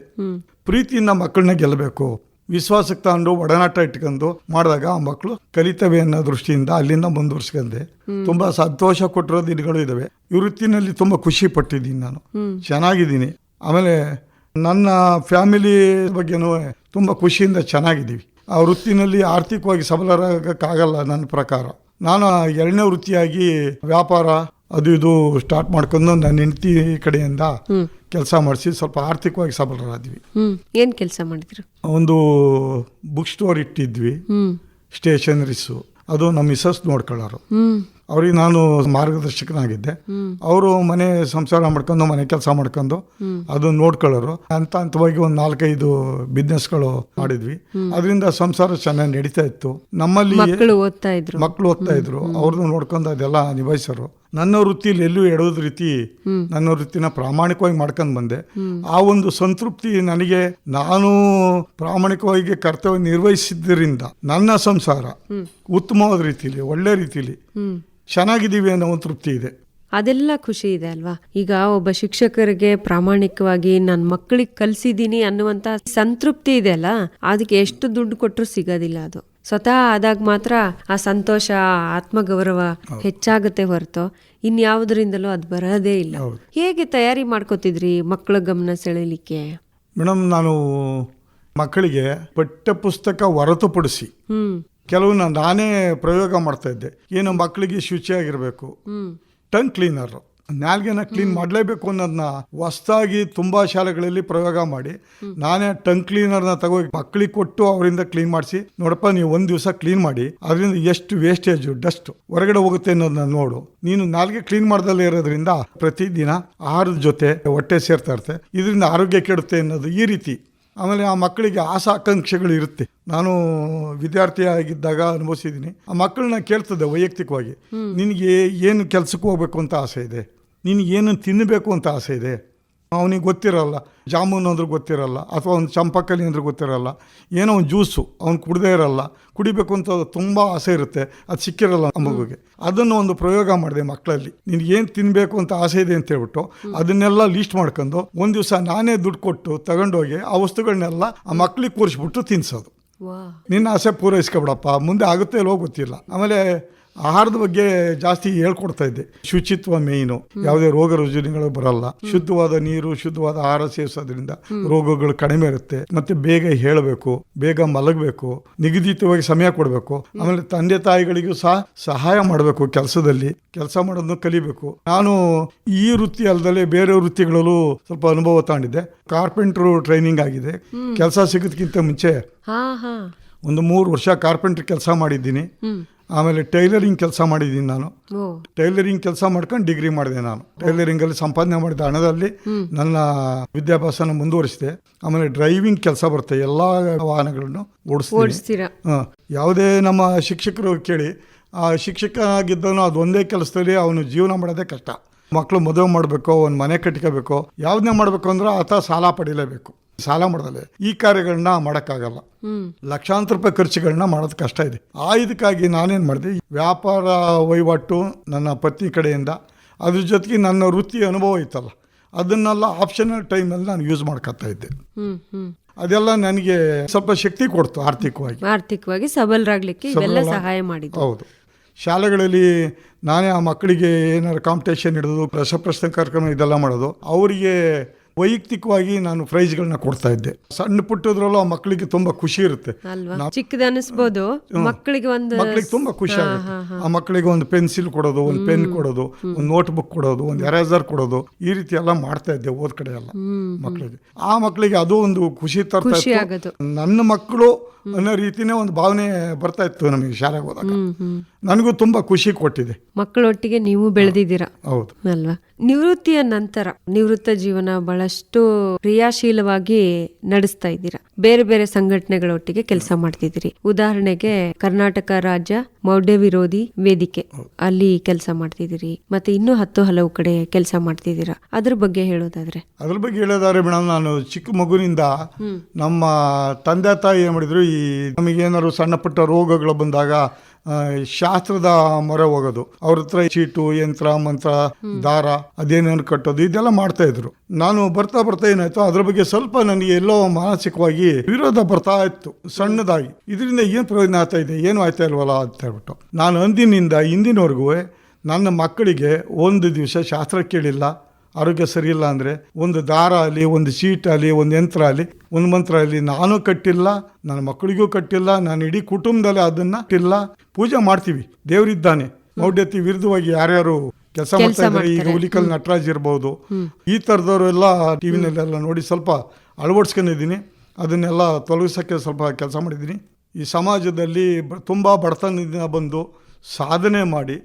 ಪ್ರೀತಿಯಿಂದ ಮಕ್ಕಳನ್ನ ಗೆಲ್ಲಬೇಕು. ವಿಶ್ವಾಸಕ್ಕೆ ತಗೊಂಡು ಒಡನಾಟ ಇಟ್ಕೊಂಡು ಮಾಡಿದಾಗ ಆ ಮಕ್ಕಳು ಕಲಿತವೆ ಅನ್ನೋ ದೃಷ್ಟಿಯಿಂದ ಅಲ್ಲಿಂದ ಮುಂದುವರ್ಸ್ಕೊಂಡೆ. ತುಂಬಾ ಸಂತೋಷ ಕೊಟ್ಟಿರೋ ದಿನಗಳು ಇದಾವೆ. ಈ ವೃತ್ತಿನಲ್ಲಿ ತುಂಬಾ ಖುಷಿ ಪಟ್ಟಿದ್ದೀನಿ ನಾನು. ಚೆನ್ನಾಗಿದ್ದೀನಿ. ಆಮೇಲೆ ನನ್ನ ಫ್ಯಾಮಿಲಿ ಬಗ್ಗೆನೂ ತುಂಬಾ ಖುಷಿಯಿಂದ ಚೆನ್ನಾಗಿದ್ದೀವಿ. ಆ ವೃತ್ತಿನಲ್ಲಿ ಆರ್ಥಿಕವಾಗಿ ಸಬಲರಾಗಕ್ಕಾಗಲ್ಲ ನನ್ನ ಪ್ರಕಾರ. ನಾನು ಎರಡನೇ ವೃತ್ತಿಯಾಗಿ ವ್ಯಾಪಾರ ಅದು ಇದು ಸ್ಟಾರ್ಟ್ ಮಾಡ್ಕೊಂಡು ನನ್ನ ಹೆಂಡತಿ ಕಡೆಯಿಂದ ಕೆಲಸ ಮಾಡಿಸಿ ಸ್ವಲ್ಪ ಆರ್ಥಿಕವಾಗಿ ಸಬಲರಾದ್ವಿ. ಏನ್ ಕೆಲಸ ಮಾಡಿದ್ರು? ಒಂದು ಬುಕ್ ಸ್ಟೋರ್ ಇಟ್ಟಿದ್ವಿ. ಸ್ಟೇಷನರೀಸು ಅದು ನಮ್ಮ ಮಿಸಸ್ ನೋಡ್ಕೊಳ್ಳೋರು. ಅವ್ರಿಗೆ ನಾನು ಮಾರ್ಗದರ್ಶಕನಾಗಿದ್ದೆ. ಅವರು ಮನೆ ಸಂಸಾರ ಮಾಡ್ಕೊಂಡು ಮನೆ ಕೆಲಸ ಮಾಡ್ಕೊಂಡು ಅದು ನೋಡ್ಕೊಳ್ಳೋರು. ಹಂತ ಹಂತವಾಗಿ ಒಂದು ನಾಲ್ಕೈದು ಬಿಸ್ನೆಸ್ಗಳು ಮಾಡಿದ್ವಿ. ಅದರಿಂದ ಸಂಸಾರ ಚೆನ್ನಾಗಿ ನಡೀತಾ ಇತ್ತು. ನಮ್ಮಲ್ಲಿ ಮಕ್ಕಳು ಓದ್ತಾ ಇದ್ರು. ಮಕ್ಕಳು ಓದ್ತಾ ಇದ್ರು. ಅವ್ರದ್ದು ನೋಡ್ಕೊಂಡು ಅದೆಲ್ಲ ನಿಭಾಯಿಸೋರು. ನನ್ನ ವೃತ್ತಿಯಲ್ಲಿ ಎಲ್ಲೂ ಎಡೋದ ರೀತಿ ನನ್ನ ವೃತ್ತಿನ ಪ್ರಾಮಾಣಿಕವಾಗಿ ಮಾಡ್ಕೊಂಡು ಬಂದೆ. ಆ ಒಂದು ಸಂತೃಪ್ತಿ ನನಗೆ ನಾನು ಪ್ರಾಮಾಣಿಕವಾಗಿ ಕರ್ತವ್ಯ ನಿರ್ವಹಿಸಿದ್ದರಿಂದ ನನ್ನ ಸಂಸಾರ ಉತ್ತಮವಾದ ರೀತಿಲಿ, ಒಳ್ಳೆ ಹ್ಮ್ ಚೆನ್ನಾಗಿದ್ದೀವಿ ಅನ್ನೋ ಒಂದು ತೃಪ್ತಿ ಇದೆ. ಅದೆಲ್ಲ ಖುಷಿ ಇದೆ ಅಲ್ವಾ? ಈಗ ಒಬ್ಬ ಶಿಕ್ಷಕರಿಗೆ ಪ್ರಾಮಾಣಿಕವಾಗಿ ನನ್ನ ಮಕ್ಕಳಿಗೆ ಕಲ್ಸಿದೀನಿ ಅನ್ನುವಂತ ಸಂತೃಪ್ತಿ ಇದೆ ಅಲ್ಲ? ಅದಕ್ಕೆ ಎಷ್ಟು ದುಡ್ಡು ಕೊಟ್ಟರು ಸಿಗೋದಿಲ್ಲ ಅದು. ಸ್ವತಃ ಆದಾಗ ಮಾತ್ರ ಆ ಸಂತೋಷ ಆತ್ಮಗೌರವ ಹೆಚ್ಚಾಗುತ್ತೆ ಹೊರತು. ಇನ್ಯಾವುದರಿಂದಲೂ ಅದು ಬರೋದೇ ಇಲ್ಲ. ಹೇಗೆ ತಯಾರಿ ಮಾಡ್ಕೋತಿದ್ರಿ ಮಕ್ಕಳ ಗಮನ ಸೆಳೆಯಲಿಕ್ಕೆ? ಮೇಡಮ್ ನಾನು ಮಕ್ಕಳಿಗೆ ಪಠ್ಯ ಪುಸ್ತಕ ಹೊರತುಪಡಿಸಿ ಕೆಲವು ನಾನೇ ಪ್ರಯೋಗ ಮಾಡ್ತಾ ಇದ್ದೆ. ಏನು ಮಕ್ಕಳಿಗೆ ಶುಚಿಯಾಗಿರಬೇಕು. ಟನ್ ಟಂಗ್ ಕ್ಲೀನರ್. ನಾಲ್ಗೆನ ಕ್ಲೀನ್ ಮಾಡಲೇಬೇಕು ಅನ್ನೋದನ್ನ ಹೊಸ್ತಾಗಿ ತುಂಬಾ ಶಾಲೆಗಳಲ್ಲಿ ಪ್ರಯೋಗ ಮಾಡಿ. ನಾನೇ ಟಂಗ್ ಕ್ಲೀನರ್ನ ತಗೋ ಮಕ್ಕಳಿಗೆ ಕೊಟ್ಟು ಅವರಿಂದ ಕ್ಲೀನ್ ಮಾಡಿಸಿ ನೋಡಪ್ಪ ನೀವು ಒಂದು ದಿವಸ ಕ್ಲೀನ್ ಮಾಡಿ ಅದರಿಂದ ಎಷ್ಟು ವೇಸ್ಟೇಜು ಡಸ್ಟ್ ಹೊರಗಡೆ ಹೋಗುತ್ತೆ ಅನ್ನೋದನ್ನ ನೋಡು. ನೀನು ನಾಲ್ಗೆ ಕ್ಲೀನ್ ಮಾಡ್ದಲ್ಲೇ ಇರೋದ್ರಿಂದ ಪ್ರತಿದಿನ ಆಹಾರದ ಜೊತೆ ಹೊಟ್ಟೆ ಸೇರ್ತಾ ಇರುತ್ತೆ. ಇದರಿಂದ ಆರೋಗ್ಯ ಕೆಡುತ್ತೆ ಅನ್ನೋದು ಈ ರೀತಿ. ಆಮೇಲೆ ಆ ಮಕ್ಕಳಿಗೆ ಆಸಾಕಾಂಕ್ಷೆಗಳು ಇರುತ್ತೆ. ನಾನು ವಿದ್ಯಾರ್ಥಿಯಾಗಿದ್ದಾಗ ಅನುಭವಿಸಿದ್ದೀನಿ ಆ ಮಕ್ಕಳನ್ನ ಕೇಳ್ತದೆ ವೈಯಕ್ತಿಕವಾಗಿ. ನಿನಗೆ ಏನು ಕೆಲಸಕ್ಕೆ ಹೋಗ್ಬೇಕು ಅಂತ ಆಸೆ ಇದೆ? ನಿನಗೆ ಏನು ತಿನ್ನಬೇಕು ಅಂತ ಆಸೆ ಇದೆ? ಅವನಿಗೆ ಗೊತ್ತಿರಲ್ಲ. ಜಾಮೂನು ಅಂದ್ರೆ ಗೊತ್ತಿರಲ್ಲ. ಅಥವಾ ಒಂದು ಚಂಪಕಲಿ ಅಂದ್ರೆ ಗೊತ್ತಿರಲ್ಲ. ಏನೋ ಒಂದು ಜ್ಯೂಸು ಅವ್ನು ಕುಡ್ದೇ ಇರಲ್ಲ. ಕುಡಿಬೇಕು ಅಂತ ತುಂಬ ಆಸೆ ಇರುತ್ತೆ. ಅದು ಸಿಕ್ಕಿರಲ್ಲ ಮಗುಗೆ. ಅದನ್ನು ಒಂದು ಪ್ರಯೋಗ ಮಾಡಿದೆ ಮಕ್ಕಳಲ್ಲಿ. ನಿನಗೇನು ಏನು ತಿನ್ನಬೇಕು ಅಂತ ಆಸೆ ಇದೆ ಅಂತ ಹೇಳ್ಬಿಟ್ಟು ಅದನ್ನೆಲ್ಲ ಲೀಸ್ಟ್ ಮಾಡ್ಕೊಂಡು ಒಂದು ದಿವಸ ನಾನೇ ದುಡ್ಡು ಕೊಟ್ಟು ತಗೊಂಡೋಗಿ ಆ ವಸ್ತುಗಳನ್ನೆಲ್ಲ ಆ ಮಕ್ಳಿಗೆ ಕೂರಿಸ್ಬಿಟ್ಟು ತಿನ್ಸೋದು. ನಿನ್ನ ಆಸೆ ಪೂರೈಸ್ಕೊಬಿಡಪ್ಪ. ಮುಂದೆ ಆಗುತ್ತೆ ಇಲ್ಲೋ ಗೊತ್ತಿಲ್ಲ. ಆಮೇಲೆ ಆಹಾರದ ಬಗ್ಗೆ ಜಾಸ್ತಿ ಹೇಳ್ಕೊಡ್ತಾ ಇದ್ದೆ. ಶುಚಿತ್ವ ಮೇಯ್ನು. ಯಾವುದೇ ರೋಗ ರುಜಿನಗಳು ಬರಲ್ಲ. ಶುದ್ಧವಾದ ನೀರು ಶುದ್ಧವಾದ ಆಹಾರ ಸೇವಿಸೋದ್ರಿಂದ ರೋಗಗಳು ಕಡಿಮೆ ಇರುತ್ತೆ. ಮತ್ತೆ ಬೇಗ ಹೇಳಬೇಕು ಬೇಗ ಮಲಗಬೇಕು ನಿಗದಿತವಾಗಿ ಸಮಯ ಕೊಡಬೇಕು. ಆಮೇಲೆ ತಂದೆ ತಾಯಿಗಳಿಗೂ ಸಹ ಸಹಾಯ ಮಾಡಬೇಕು ಕೆಲಸದಲ್ಲಿ. ಕೆಲಸ ಮಾಡೋದನ್ನು ಕಲಿಬೇಕು. ನಾನು ಈ ವೃತ್ತಿ ಅಲ್ಲದೆ ಬೇರೆ ವೃತ್ತಿಗಳಲ್ಲೂ ಸ್ವಲ್ಪ ಅನುಭವ ತಾಂಡಿದ್ದೆ ಕಾರ್ಪೆಂಟ್ರು ಟ್ರೈನಿಂಗ್ ಆಗಿದೆ. ಕೆಲಸ ಸಿಗೋದಕ್ಕಿಂತ ಮುಂಚೆ ಒಂದು ಮೂರು ವರ್ಷ ಕಾರ್ಪೆಂಟ್ರ್ ಕೆಲಸ ಮಾಡಿದ್ದೀನಿ. ಆಮೇಲೆ ಟೈಲರಿಂಗ್ ಕೆಲಸ ಮಾಡಿದ್ದೀನಿ ನಾನು. ಟೈಲರಿಂಗ್ ಕೆಲಸ ಮಾಡ್ಕೊಂಡು ಡಿಗ್ರಿ ಮಾಡಿದೆ ನಾನು. ಟೈಲರಿಂಗ್ ಅಲ್ಲಿ ಸಂಪಾದನೆ ಮಾಡಿದ ಹಣದಲ್ಲಿ ನನ್ನ ವಿದ್ಯಾಭ್ಯಾಸನ ಮುಂದುವರಿಸಿದೆ. ಆಮೇಲೆ ಡ್ರೈವಿಂಗ್ ಕೆಲಸ ಬರುತ್ತೆ. ಎಲ್ಲಾ ವಾಹನಗಳನ್ನು ಓಡಿಸ್ತೀನಿ. ಯಾವುದೇ ನಮ್ಮ ಶಿಕ್ಷಕರು ಕೇಳಿ ಆ ಶಿಕ್ಷಕ ಆಗಿದ್ದವನು ಅದೊಂದೇ ಕೆಲಸದಲ್ಲಿ ಅವನು ಜೀವನ ಮಾಡೋದೇ ಕಷ್ಟ. ಮಕ್ಕಳು ಮದುವೆ ಮಾಡಬೇಕು ಒಂದು ಮನೆ ಕಟ್ಕೋಬೇಕು ಯಾವುದನ್ನೇ ಮಾಡಬೇಕು ಅಂದ್ರೆ ಆತ ಸಾಲ ಪಡಿಲೇಬೇಕು. ಸಾಲ ಮಾಡೋದಲ್ಲೇ. ಈ ಕಾರ್ಯಗಳನ್ನ ಮಾಡೋಕ್ಕಾಗಲ್ಲ. ಲಕ್ಷಾಂತರ ರೂಪಾಯಿ ಖರ್ಚುಗಳನ್ನ ಮಾಡೋದು ಕಷ್ಟ ಇದೆ. ಆ ಇದಕ್ಕಾಗಿ ನಾನೇನು ಮಾಡಿದೆ? ವ್ಯಾಪಾರ ವಹಿವಾಟು ನನ್ನ ಪತ್ನಿ ಕಡೆಯಿಂದ ಅದ್ರ ಜೊತೆಗೆ ನನ್ನ ವೃತ್ತಿ ಅನುಭವ ಇತ್ತಲ್ಲ ಅದನ್ನೆಲ್ಲ ಆಪ್ಷನಲ್ ಟೈಮಲ್ಲಿ ನಾನು ಯೂಸ್ ಮಾಡ್ಕೊತಾ ಇದ್ದೆ. ಅದೆಲ್ಲ ನನಗೆ ಸ್ವಲ್ಪ ಶಕ್ತಿ ಕೊಡ್ತು ಆರ್ಥಿಕವಾಗಿ. ಆರ್ಥಿಕವಾಗಿ ಸಬಲರಾಗಲಿಕ್ಕೆ ಇವೆಲ್ಲ ಸಹಾಯ ಮಾಡಿದ್ದು. ಹೌದು. ಶಾಲೆಗಳಲ್ಲಿ ನಾನೇ ಆ ಮಕ್ಕಳಿಗೆ ಏನಾದ್ರು ಕಾಂಪಿಟೇಷನ್ ಹಿಡಿದು ರಸಪ್ರಶ್ನೆ ಕಾರ್ಯಕ್ರಮ ಇದೆಲ್ಲ ಮಾಡೋದು ಅವರಿಗೆ ವೈಯಕ್ತಿಕವಾಗಿ ನಾನು ಪ್ರೈಸ್ಗಳನ್ನ ಕೊಡ್ತಾ ಇದ್ದೆ. ಸಣ್ಣ ಪುಟ್ಟದ್ರಲ್ಲೂ ಆ ಮಕ್ಕಳಿಗೆ ತುಂಬಾ ಖುಷಿ ಇರುತ್ತೆ. ಅಲ್ವಾ? ಚಿಕ್ಕದ ಅನಿಸ್ಬೋದು. ಮಕ್ಕಳಿಗೆ ಒಂದು ಮಕ್ಕಳಿಗೆ ತುಂಬಾ ಖುಷಿ ಆಗುತ್ತೆ. ಆ ಮಕ್ಕಳಿಗೆ ಒಂದು ಪೆನ್ಸಿಲ್ ಕೊಡೋದು ಒಂದು ಪೆನ್ ಕೊಡೋದು ಒಂದು ನೋಟ್ ಬುಕ್ ಕೊಡೋದು ಒಂದು ಎರೇಸರ್ ಕೊಡೋದು ಈ ರೀತಿ ಎಲ್ಲ ಮಾಡ್ತಾ ಇದ್ದೆ ಓದ್ ಕಡೆ ಎಲ್ಲ ಮಕ್ಕಳಿಗೆ. ಆ ಮಕ್ಕಳಿಗೆ ಅದು ಒಂದು ಖುಷಿ ತರ್ತಾ ಖುಷಿ ಇತ್ತು. ಆಗೋದು. ನನ್ನ ಮಕ್ಕಳು ಅನ್ನೋ ರೀತಿನೇ ಒಂದು ಭಾವನೆ ಬರ್ತಾ ಇತ್ತು ನಮಗೆ ಶಾಲೆಗೆ ಹೋದಾಗ. ನನಗೂ ತುಂಬಾ ಖುಷಿ ಕೊಟ್ಟಿದೆ. ಮಕ್ಕಳೊಟ್ಟಿಗೆ ನೀವು ಬೆಳೆದಿದ್ದೀರಾ? ಹೌದು. ಅಲ್ವಾ? ನಿವೃತ್ತಿಯ ನಂತರ ನಿವೃತ್ತ ಜೀವನ ಬಹಳಷ್ಟು ಕ್ರಿಯಾಶೀಲವಾಗಿ ನಡೆಸ್ತಾ ಇದ್ದೀರಾ? ಬೇರೆ ಬೇರೆ ಸಂಘಟನೆಗಳೊಟ್ಟಿಗೆ ಕೆಲಸ ಮಾಡ್ತಿದ್ದೀರಿ. ಉದಾಹರಣೆಗೆ ಕರ್ನಾಟಕ ರಾಜ್ಯ ಮೌಢ್ಯ ವಿರೋಧಿ ವೇದಿಕೆ ಅಲ್ಲಿ ಕೆಲಸ ಮಾಡ್ತಿದ್ದೀರಿ. ಮತ್ತೆ ಇನ್ನೂ ಹತ್ತು ಹಲವು ಕಡೆ ಕೆಲಸ ಮಾಡ್ತಿದ್ದೀರಾ? ಅದ್ರ ಬಗ್ಗೆ ಹೇಳೋದಾದ್ರೆ. ಅದ್ರ ಬಗ್ಗೆ ಹೇಳೋದಾದ್ರೆ ಮೇಡಮ್ ನಾನು ಚಿಕ್ಕ ಮಗುನಿಂದ ನಮ್ಮ ತಂದೆ ತಾಯಿ ಏನ್ ಮಾಡಿದ್ರು ಈ ನಮಗೇನಾದ್ರು ಸಣ್ಣ ಪುಟ್ಟ ರೋಗಗಳು ಬಂದಾಗ ಶಾಸ್ತ್ರದ ಮೊರೆ ಹೋಗೋದು. ಅವ್ರ ಹತ್ರ ಚೀಟು, ಯಂತ್ರ, ಮಂತ್ರ, ದಾರ, ಅದೇನೇನು ಕಟ್ಟೋದು, ಇದೆಲ್ಲ ಮಾಡ್ತಾ ಇದ್ರು. ನಾನು ಬರ್ತಾ ಬರ್ತಾ ಏನಾಯ್ತು, ಅದ್ರ ಬಗ್ಗೆ ಸ್ವಲ್ಪ ನನಗೆ ಎಲ್ಲೋ ಮಾನಸಿಕವಾಗಿ ವಿರೋಧ ಬರ್ತಾ ಇತ್ತು, ಸಣ್ಣದಾಗಿ. ಇದರಿಂದ ಏನು ಪ್ರಯೋಜನ ಆಗ್ತಾ ಇದೆ, ಏನು ಆಯ್ತಾ ಇಲ್ವಲ್ಲ ಅಂತ ಹೇಳ್ಬಿಟ್ಟು. ನಾನು ಅಂದಿನಿಂದ ಇಂದಿನವರೆಗೂ ನನ್ನ ಮಕ್ಕಳಿಗೆ ಒಂದು ದಿವಸ ಶಾಸ್ತ್ರ ಕೇಳಿಲ್ಲ. ಆರೋಗ್ಯ ಸರಿಯಿಲ್ಲ ಇಲ್ಲ ಅಂದರೆ ಒಂದು ದಾರ ಆಗಲಿ ಒಂದು ಶೀಟ್ ಆಗಲಿ ಒಂದು ಯಂತ್ರ ಆಗಲಿ ಒಂದು ಮಂತ್ರ ಆಗಲಿ ನಾನು ಕಟ್ಟಿಲ್ಲ ನನ್ನ ಮಕ್ಕಳಿಗೂ ಕಟ್ಟಿಲ್ಲ ನಾನು ಇಡೀ ಕುಟುಂಬದಲ್ಲಿ ಅದನ್ನ ಇಲ್ಲ ಪೂಜೆ ಮಾಡ್ತೀವಿ ದೇವರಿದ್ದಾನೆ. ಮೌಢ್ಯತೆ ವಿರುದ್ಧವಾಗಿ ಯಾರ್ಯಾರು ಕೆಲಸ ಮಾಡ್ತಾ ಇದ್ದಾರೆ ಈಗ ಹುಲಿಕಲ್ ನಟರಾಜ್ ಇರ್ಬೋದು. ಈ ಥರದವರೆಲ್ಲ ಟಿ ವಿನಲ್ಲೆಲ್ಲ ನೋಡಿ ಸ್ವಲ್ಪ ಅಳವಡಿಸ್ಕೊಂಡಿದ್ದೀನಿ. ಅದನ್ನೆಲ್ಲ ತೊಲಗಿಸೋಕ್ಕೆ ಸ್ವಲ್ಪ ಕೆಲಸ ಮಾಡಿದ್ದೀನಿ. ಈ ಸಮಾಜದಲ್ಲಿ ತುಂಬ ಬಡತನದಿಂದ ಬಂದು ಸಾಧನೆ ಮಾಡಿ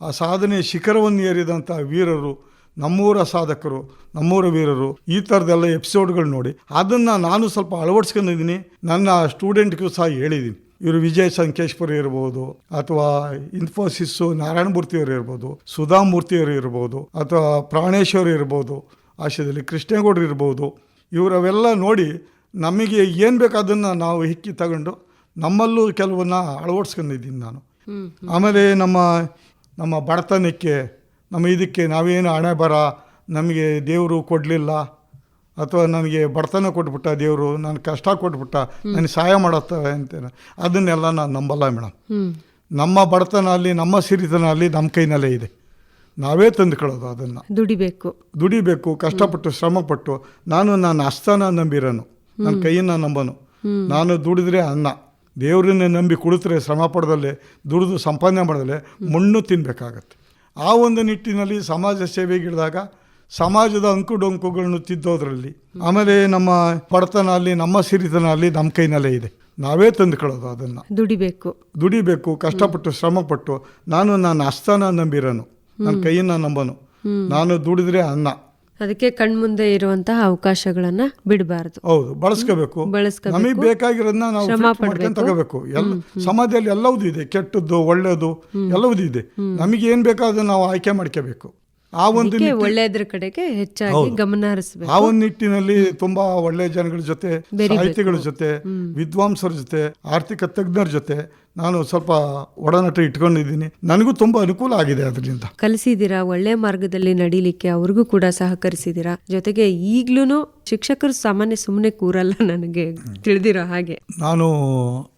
ಆ ಸಾಧನೆ ಶಿಖರವನ್ನು ಏರಿದಂಥ ವೀರರು ನಮ್ಮೂರ ಸಾಧಕರು ನಮ್ಮೂರ ವೀರರು ಈ ಥರದ್ದೆಲ್ಲ ಎಪಿಸೋಡ್ಗಳು ನೋಡಿ. ಅದನ್ನು ನಾನು ಸ್ವಲ್ಪ ಅಳವಡಿಸ್ಕೊಂಡಿದ್ದೀನಿ. ನನ್ನ ಸ್ಟೂಡೆಂಟ್ಗೂ ಸಹ ಹೇಳಿದ್ದೀನಿ. ಇವರು ವಿಜಯ್ ಸಂಕೇಶ್ವರ ಇರ್ಬೋದು ಅಥವಾ ಇನ್ಫೋಸಿಸ್ಸು ನಾರಾಯಣ ಮೂರ್ತಿಯವರು ಇರ್ಬೋದು ಸುಧಾ ಮೂರ್ತಿಯವರು ಇರ್ಬೋದು ಅಥವಾ ಪ್ರಾಣೇಶ್ವರ್ ಇರ್ಬೋದು ಆಶಯದಲ್ಲಿ ಕೃಷ್ಣೇಗೌಡರು ಇರ್ಬೋದು ಇವರವೆಲ್ಲ ನೋಡಿ ನಮಗೆ ಏನು ಬೇಕು ಅದನ್ನು ನಾವು ಹಿಕ್ಕಿ ತಗೊಂಡು ನಮ್ಮಲ್ಲೂ ಕೆಲವನ್ನ ಅಳವಡಿಸ್ಕೊಂಡಿದ್ದೀನಿ ನಾನು. ಆಮೇಲೆ ನಮ್ಮ ನಮ್ಮ ಬಡತನಕ್ಕೆ ನಮ್ಮ ಇದಕ್ಕೆ ನಾವೇನು ಹಣೆ ಬರ ನಮಗೆ ದೇವರು ಕೊಡಲಿಲ್ಲ ಅಥವಾ ನನಗೆ ಬಡತನ ಕೊಟ್ಬಿಟ್ಟ ದೇವರು ನಾನು ಕಷ್ಟ ಕೊಟ್ಬಿಟ್ಟ ನನಗೆ ಸಹಾಯ ಮಾಡತ್ತವೆ ಅಂತೇನೆ ಅದನ್ನೆಲ್ಲ ನಾನು ನಂಬಲ್ಲ ಮೇಡಮ್ ನಮ್ಮ ಬಡತನ ಅಲ್ಲಿ ನಮ್ಮ ಸಿರಿತನ ಅಲ್ಲಿ ನಮ್ಮ ಕೈನಲ್ಲೇ ಇದೆ. ನಾವೇ ತಂದುಕೊಳ್ಳೋದು ಅದನ್ನು. ದುಡಿಬೇಕು. ದುಡಿಬೇಕು ಕಷ್ಟಪಟ್ಟು ಶ್ರಮಪಟ್ಟು ನಾನು ನನ್ನ ಅಸ್ತನ ನಂಬಿರೋನು ನನ್ನ ಕೈಯನ್ನು ನಂಬನು. ನಾನು ದುಡಿದ್ರೆ ಅನ್ನ ದೇವರನ್ನೇ ನಂಬಿ ಕುಳಿತರೆ ಶ್ರಮ ಪಡೆದಲ್ಲೇ ದುಡಿದು ಸಂಪಾದನೆ ಮಾಡಿದಲ್ಲೇ ಮಣ್ಣು ತಿನ್ನಬೇಕಾಗತ್ತೆ ಆ ಒಂದು ನಿಟ್ಟಿನಲ್ಲಿ ಸಮಾಜ ಸೇವೆಗಿಳಿದಾಗ ಸಮಾಜದ ಅಂಕುಡೊಂಕುಗಳನ್ನು ತಿದ್ದೋದ್ರಲ್ಲಿ ಆಮೇಲೆ ನಮ್ಮ ಬಡತನ ಅಲ್ಲಿ ನಮ್ಮ ಸಿರಿತನ ಅಲ್ಲಿ ನಮ್ಮ ಕೈನಲ್ಲೇ ಇದೆ. ನಾವೇ ತಂದುಕೊಳ್ಳೋದು ಅದನ್ನು. ದುಡಿಬೇಕು. ದುಡಿಬೇಕು ಕಷ್ಟಪಟ್ಟು ಶ್ರಮಪಟ್ಟು. ನಾನು ನನ್ನ ಹಸ್ತನ ನಂಬಿರೋನು. ನನ್ನ ಕೈಯನ್ನು ನಂಬನು. ನಾನು ದುಡಿದ್ರೆ ಅನ್ನ. ಅದಕ್ಕೆ ಕಣ್ಮುಂದೆ ಇರುವಂತಹ ಅವಕಾಶಗಳನ್ನ ಬಿಡಬಾರದು. ಹೌದು ಬಳಸ್ಕೋಬೇಕು. ನಮಗೆ ಬೇಕಾಗಿರೋದನ್ನ ನಾವು ತಗೋಬೇಕು. ಎಲ್ಲ ಸಮಾಜದಲ್ಲಿ ಎಲ್ಲವೂ ಇದೆ ಕೆಟ್ಟದ್ದು ಒಳ್ಳೇದು ಎಲ್ಲವೂ ಇದೆ. ನಮಗೆ ಏನ್ ಬೇಕಾದ್ರೂ ನಾವು ಆಯ್ಕೆ ಮಾಡ್ಕೋಬೇಕು. ಆ ಒಂದು ಒಳ್ಳೆಯದ್ರ ಕಡೆಗೆ ಹೆಚ್ಚಾಗಿ ಗಮನ ಹರಿಸಬೇಕು. ಆ ಒಂದು ನಿಟ್ಟಿನಲ್ಲಿ ತುಂಬಾ ಒಳ್ಳೆ ಜನಗಳ ಜೊತೆ ಸಾಹಿತಿಗಳ ಜೊತೆ ವಿದ್ವಾಂಸರ ಜೊತೆ ಆರ್ಥಿಕ ತಜ್ಞರ ಜೊತೆ ನಾನು ಸ್ವಲ್ಪ ಒಡನಾಟ ಇಟ್ಕೊಂಡಿದ್ದೀನಿ. ನನಗೂ ತುಂಬಾ ಅನುಕೂಲ ಆಗಿದೆ ಅದರಿಂದ. ಕಲಿಸಿದ್ದೀರಾ? ಒಳ್ಳೆ ಮಾರ್ಗದಲ್ಲಿ ನಡೀಲಿಕ್ಕೆ ಅವ್ರಿಗೂ ಕೂಡ ಸಹಕರಿಸಿದ್ದೀರಾ? ಜೊತೆಗೆ ಈಗ್ಲೂ ಶಿಕ್ಷಕರು ಸಾಮಾನ್ಯ ಸುಮ್ಮನೆ ಕೂರಲ್ಲ ನನಗೆ ತಿಳಿದಿರೋ ಹಾಗೆ. ನಾನು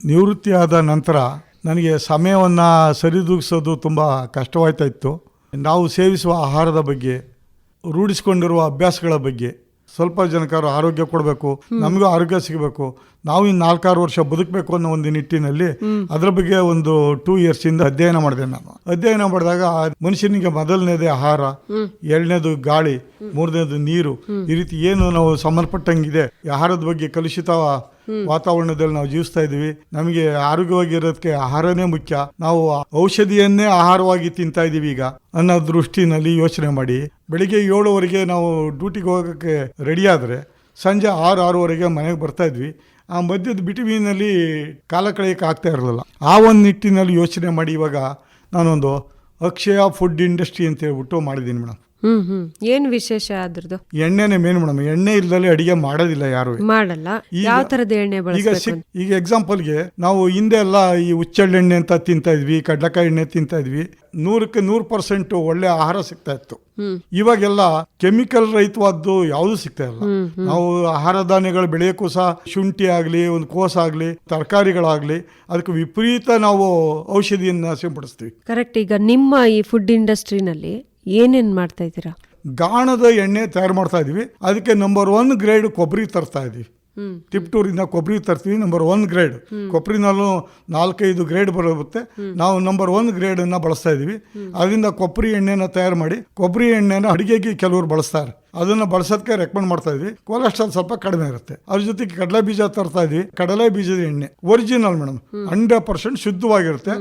ನಿವೃತ್ತಿ ಆದ ನಂತರ ನನಗೆ ಸಮಯವನ್ನು ಸರಿದೂಗಿಸೋದು ತುಂಬ ಕಷ್ಟವಾಯ್ತಾ ಇತ್ತು. ನಾವು ಸೇವಿಸುವ ಆಹಾರದ ಬಗ್ಗೆ ರೂಢಿಸಿಕೊಂಡಿರುವ ಅಭ್ಯಾಸಗಳ ಬಗ್ಗೆ ಸ್ವಲ್ಪ ಜನಕ್ಕಾರು ಆರೋಗ್ಯ ಕೊಡಬೇಕು ನಮಗೂ ಆರೋಗ್ಯ ಸಿಗಬೇಕು. ನಾವು ಇನ್ನು ನಾಲ್ಕಾರು ವರ್ಷ ಬದುಕಬೇಕು ಅನ್ನೋ ಒಂದು ನಿಟ್ಟಿನಲ್ಲಿ ಅದ್ರ ಬಗ್ಗೆ ಒಂದು ಟೂ ಇಯರ್ಸ್ ಇಂದ ಅಧ್ಯಯನ ಮಾಡಿದೆ ನಾನು. ಅಧ್ಯಯನ ಮಾಡಿದಾಗ ಮನುಷ್ಯನಿಗೆ ಮೊದಲನೇದೇ ಆಹಾರ, ಎರಡನೇದು ಗಾಳಿ, ಮೂರನೇದು ನೀರು. ಈ ರೀತಿ ಏನು ನಾವು ಸಂಬಂಧಪಟ್ಟಂಗಿದೆ ಈ ಆಹಾರದ ಬಗ್ಗೆ ಕಲುಷಿತ ವಾತಾವರಣದಲ್ಲಿ ನಾವು ಜೀವಿಸ್ತಾ ಇದೀವಿ ನಮಗೆ ಆರೋಗ್ಯವಾಗಿರೋದಕ್ಕೆ ಆಹಾರನೇ ಮುಖ್ಯ. ನಾವು ಔಷಧಿಯನ್ನೇ ಆಹಾರವಾಗಿ ತಿಂತಾ ಇದೀವಿ ಈಗ. ಅನ್ನೋ ದೃಷ್ಟಿನಲ್ಲಿ ಯೋಚನೆ ಮಾಡಿ. ಬೆಳಿಗ್ಗೆ ಏಳುವರೆಗೆ ನಾವು ಡ್ಯೂಟಿಗೆ ಹೋಗೋಕ್ಕೆ ರೆಡಿ ಆದರೆ ಸಂಜೆ ಆರು, ಆರೂವರೆಗೆ ಮನೆಗೆ ಬರ್ತಾ ಇದ್ವಿ. ಆ ಮಧ್ಯದ ಬಿಟಿವಿನಲ್ಲಿ ಕಾಲ ಕಳೆಯಕ್ಕೆ ಆಗ್ತಾ ಇರಲಿಲ್ಲ. ಆ ಒಂದು ನಿಟ್ಟಿನಲ್ಲಿ ಯೋಚನೆ ಮಾಡಿ ಇವಾಗ ನಾನೊಂದು ಅಕ್ಷಯ ಫುಡ್ ಇಂಡಸ್ಟ್ರಿ ಅಂತ ಹೇಳ್ಬಿಟ್ಟು ಮಾಡಿದ್ದೀನಿ ಮೇಡಮ್. ಹ್ಮ್ ಹ್ಮ್. ಏನ್ ವಿಶೇಷ ಅದ್ರದ್ದು? ಎಣ್ಣೆನೇ ಮೇನ್ ಮೇಡಮ್. ಎಣ್ಣೆ ಇಲ್ಲದಲ್ಲಿ ಅಡಿಗೆ ಮಾಡೋದಿಲ್ಲ ಯಾರು. ಮಾಡಲ್ಲ. ಈಗ- ಯಾವ ತರದ ಎಣ್ಣೆ ಈಗ ಬಳಸಬೇಕು ಸಿಕ್ ಈಗ ಎಕ್ಸಾಂಪಲ್ಗೆ ನಾವು ಹಿಂದೆ ಎಲ್ಲ ಈ ಹುಚ್ಚೆಳ್ಳೆಣ್ಣೆ ಅಂತ ತಿಂತಾ ಇದ್ವಿ ಕಡ್ಲಕಾಯಿ ಎಣ್ಣೆ ತಿಂತಾ ಇದ್ವಿ. ನೂರಕ್ಕೆ ನೂರು ಪರ್ಸೆಂಟ್ ಒಳ್ಳೆ ಆಹಾರ ಸಿಗ್ತಾ ಇತ್ತು. ಇವಾಗೆಲ್ಲ ಕೆಮಿಕಲ್ ರಹಿತವಾದ್ದು ಯಾವುದು ಸಿಗ್ತಾ ಇಲ್ಲ. ನಾವು ಆಹಾರ ಧಾನ್ಯಗಳು ಬೆಳೆಯಕ್ಕೂ ಸಹ ಶುಂಠಿ ಆಗಲಿ ಒಂದು ಕೋಸ ಆಗಲಿ ತರಕಾರಿಗಳಾಗಲಿ ಅದಕ್ಕೆ ವಿಪರೀತ ನಾವು ಔಷಧಿಯನ್ನ ಸಿಂಪಡಿಸ್ತೀವಿ. ಕರೆಕ್ಟ್ ಈಗ ನಿಮ್ಮ ಈ ಫುಡ್ ಇಂಡಸ್ಟ್ರಿನಲ್ಲಿ ಏನೇನ್ ಮಾಡ್ತಾ ಇದ್ದೀರಾ? ಗಾಣದ ಎಣ್ಣೆ ತಯಾರು ಮಾಡ್ತಾ ಇದೀವಿ. ಅದಕ್ಕೆ ನಂಬರ್ ಒನ್ ಗ್ರೇಡ್ ಕೊಬ್ಬರಿ ತರ್ತಾ ಇದೀವಿ. ತಿಪ್ಟೂರಿಂದ ಕೊಬ್ಬರಿ ತರ್ತೀವಿ ನಂಬರ್ ಒನ್ ಗ್ರೇಡ್ ಕೊಬ್ಬರಿನಲ್ಲೂ ನಾಲ್ಕೈದು ಗ್ರೇಡ್ ಬರುತ್ತೆ. ನಾವು ನಂಬರ್ ಒನ್ ಗ್ರೇಡನ್ನು ಅನ್ನ ಬಳಸ್ತಾ ಇದೀವಿ. ಅದರಿಂದ ಕೊಬ್ಬರಿ ಎಣ್ಣೆನ ತಯಾರು ಮಾಡಿ ಕೊಬ್ಬರಿ ಎಣ್ಣೆನ ಅಡುಗೆಗೆ ಕೆಲವರು ಬಳಸ್ತಾರೆ. ಅದನ್ನ ಬಳಸೋದಕ್ಕೆ ರೆಕಮೆಂಡ್ ಮಾಡ್ತಾ ಇದ್ವಿ. ಕೊಲೆಸ್ಟ್ರಾಲ್ ಸ್ವಲ್ಪ ಕಡಿಮೆ ಇರುತ್ತೆ. ಅದ್ರ ಜೊತೆಗೆ ಕಡಲೆ ಬೀಜ ತರ್ತಾ ಇದ್ವಿ. ಕಡಲೆ ಬೀಜದ ಎಣ್ಣೆ ಒರಿಜಿನಲ್ ಮೇಡಮ್ ಹಂಡ್ರೆಡ್ ಪರ್ಸೆಂಟ್ ಶುದ್ಧವಾಗಿರುತ್ತೆ.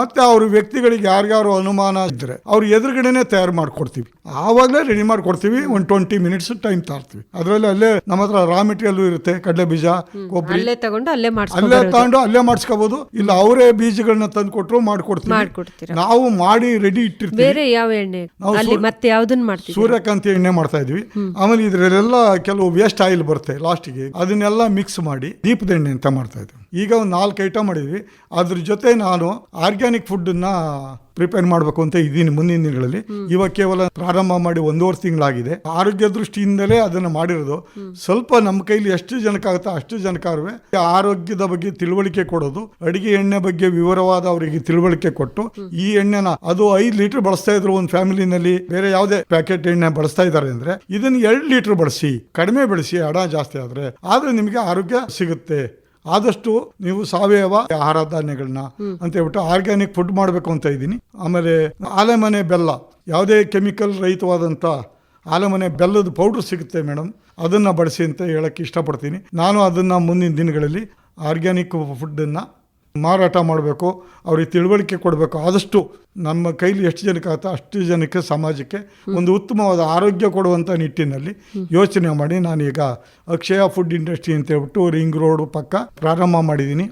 ಮತ್ತೆ ಅವ್ರ ವ್ಯಕ್ತಿಗಳಿಗೆ ಯಾರ್ಯಾರು ಅನುಮಾನ ಇದ್ರೆ ಅವ್ರ ಎದುರುಗಡೆನೆ ತಯಾರು ಮಾಡ್ಕೊಡ್ತೀವಿ. ಆವಾಗಲೇ ರೆಡಿ ಮಾಡ್ಕೊಡ್ತೀವಿ. ಒಂದು ಟ್ವೆಂಟಿ ಮಿನಿಟ್ಸ್ ಟೈಮ್ ತಾರ್ತೀವಿ. ಅದರಲ್ಲಿ ಅಲ್ಲೇ ನಮ್ಮ ಹತ್ರ ರಾ ಮೆಟೀರಿಯಲ್ ಇರುತ್ತೆ ಕಡಲೆ ಬೀಜ ಕೊಬ್ಬರಿ. ಅಲ್ಲೇ ತಗೊಂಡು ಅಲ್ಲೇ ಅಲ್ಲೇ ಮಾಡಿಸ್ಕೊಂಡು ತಗೊಂಡು ಅಲ್ಲೇ ಮಾಡಿಸ್ಕೋಬಹುದು ಇಲ್ಲ ಅವರೇ ಬೀಜಗಳನ್ನ ತಂದು ಕೊಟ್ಟರು ಮಾಡ್ಕೊಡ್ತೀವಿ ನಾವು ಮಾಡಿ ರೆಡಿ ಇಟ್ಟಿರ್ತೀವಿ. ಬೇರೆ ಯಾವ ಎಣ್ಣೆ? ನಾವು ಅಲ್ಲಿ ಮತ್ತೆ ಯಾವ್ದನ್ನ ಮಾಡ್ತೀವಿ ಸೂರ್ಯಕಾಂತಿ ಎಣ್ಣೆ ಮಾಡ್ತಾ ಇದ್ವಿ ಆಮೇಲೆ ಇದರಲ್ಲೆಲ್ಲ ಕೆಲವು ವೇಸ್ಟ್ ಆಯಿಲ್ ಬರುತ್ತೆ ಲಾಸ್ಟಿಗೆ. ಅದನ್ನೆಲ್ಲ ಮಿಕ್ಸ್ ಮಾಡಿ ದೀಪದ ಎಣ್ಣೆ ಅಂತ ಮಾಡ್ತಾ ಇದ್ವಿ. ಈಗ ಒಂದು ನಾಲ್ಕು ಐಟಮ್ ಮಾಡಿದ್ವಿ. ಅದ್ರ ಜೊತೆ ನಾನು ಆರ್ಗ್ಯಾನಿಕ್ ಫುಡ್ಡನ್ನ ಪ್ರಿಪೇರ್ ಮಾಡಬೇಕು ಅಂತ ಇದ್ದೀನಿ ಮುಂದಿನ ದಿನಗಳಲ್ಲಿ. ಇವಾಗ ಕೇವಲ ಪ್ರಾರಂಭ ಮಾಡಿ ಒಂದೂವರೆ ತಿಂಗಳಾಗಿದೆ. ಆರೋಗ್ಯ ದೃಷ್ಟಿಯಿಂದಲೇ ಅದನ್ನ ಮಾಡಿರೋದು. ಸ್ವಲ್ಪ ನಮ್ಮ ಕೈಲಿ ಎಷ್ಟು ಜನಕ್ಕಾಗುತ್ತೋ ಅಷ್ಟು ಜನಕ್ಕಾರುವೆ ಆರೋಗ್ಯದ ಬಗ್ಗೆ ತಿಳುವಳಿಕೆ ಕೊಡೋದು. ಅಡಿಗೆ ಎಣ್ಣೆ ಬಗ್ಗೆ ವಿವರವಾದ ಅವರಿಗೆ ತಿಳುವಳಿಕೆ ಕೊಟ್ಟು ಈ ಎಣ್ಣೆನ ಅದು ಐದು ಲೀಟರ್ ಬಳಸ್ತಾ ಇದ್ರು ಒಂದು ಫ್ಯಾಮಿಲಿನಲ್ಲಿ ಬೇರೆ ಯಾವುದೇ ಪ್ಯಾಕೆಟ್ ಎಣ್ಣೆ ಬಳಸ್ತಾ ಇದ್ದಾರೆ ಅಂದ್ರೆ ಇದನ್ನ ಎರಡು ಲೀಟರ್ ಬಳಸಿ ಕಡಿಮೆ ಬಳಸಿ ಹಣ ಜಾಸ್ತಿ ಆದ್ರೆ ಆದ್ರೆ ನಿಮಗೆ ಆರೋಗ್ಯ ಸಿಗುತ್ತೆ. ಆದಷ್ಟು ನೀವು ಸಾವಯವ ಆಹಾರ ಧಾನ್ಯಗಳನ್ನ ಅಂತ ಹೇಳ್ಬಿಟ್ಟು ಆರ್ಗ್ಯಾನಿಕ್ ಫುಡ್ ಮಾಡಬೇಕು ಅಂತ ಇದ್ದೀನಿ. ಆಮೇಲೆ ಆಲೆಮನೆ ಬೆಲ್ಲ ಯಾವುದೇ ಕೆಮಿಕಲ್ ರಹಿತವಾದಂಥ ಆಲೆಮನೆ ಬೆಲ್ಲದ ಪೌಡ್ರ್ ಸಿಗುತ್ತೆ ಮೇಡಮ್ ಅದನ್ನು ಬಳಸಿ ಅಂತ ಹೇಳಕ್ಕೆ ಇಷ್ಟಪಡ್ತೀನಿ. ನಾನು ಅದನ್ನು ಮುಂದಿನ ದಿನಗಳಲ್ಲಿ ಆರ್ಗ್ಯಾನಿಕ್ ಫುಡ್ಡನ್ನು ಮಾರಾಟ ಮಾಡಬೇಕು ಅವ್ರಿಗೆ ತಿಳುವಳಿಕೆ ಕೊಡಬೇಕು. ಆದಷ್ಟು ನಮ್ಮ ಕೈಲಿ ಎಷ್ಟು ಜನಕ್ಕೆ ಆಗುತ್ತೋ ಅಷ್ಟು ಜನಕ್ಕೆ ಸಮಾಜಕ್ಕೆ ಒಂದು ಉತ್ತಮವಾದ ಆರೋಗ್ಯ ಕೊಡುವಂಥ ನಿಟ್ಟಿನಲ್ಲಿ ಯೋಚನೆ ಮಾಡಿ. ನಾನೀಗ ಅಕ್ಷಯ ಫುಡ್ ಇಂಡಸ್ಟ್ರಿ ಅಂತ ಹೇಳ್ಬಿಟ್ಟು ರಿಂಗ್ ರೋಡ್ ಪಕ್ಕ ಪ್ರಾರಂಭ ಮಾಡಿದ್ದೀನಿ.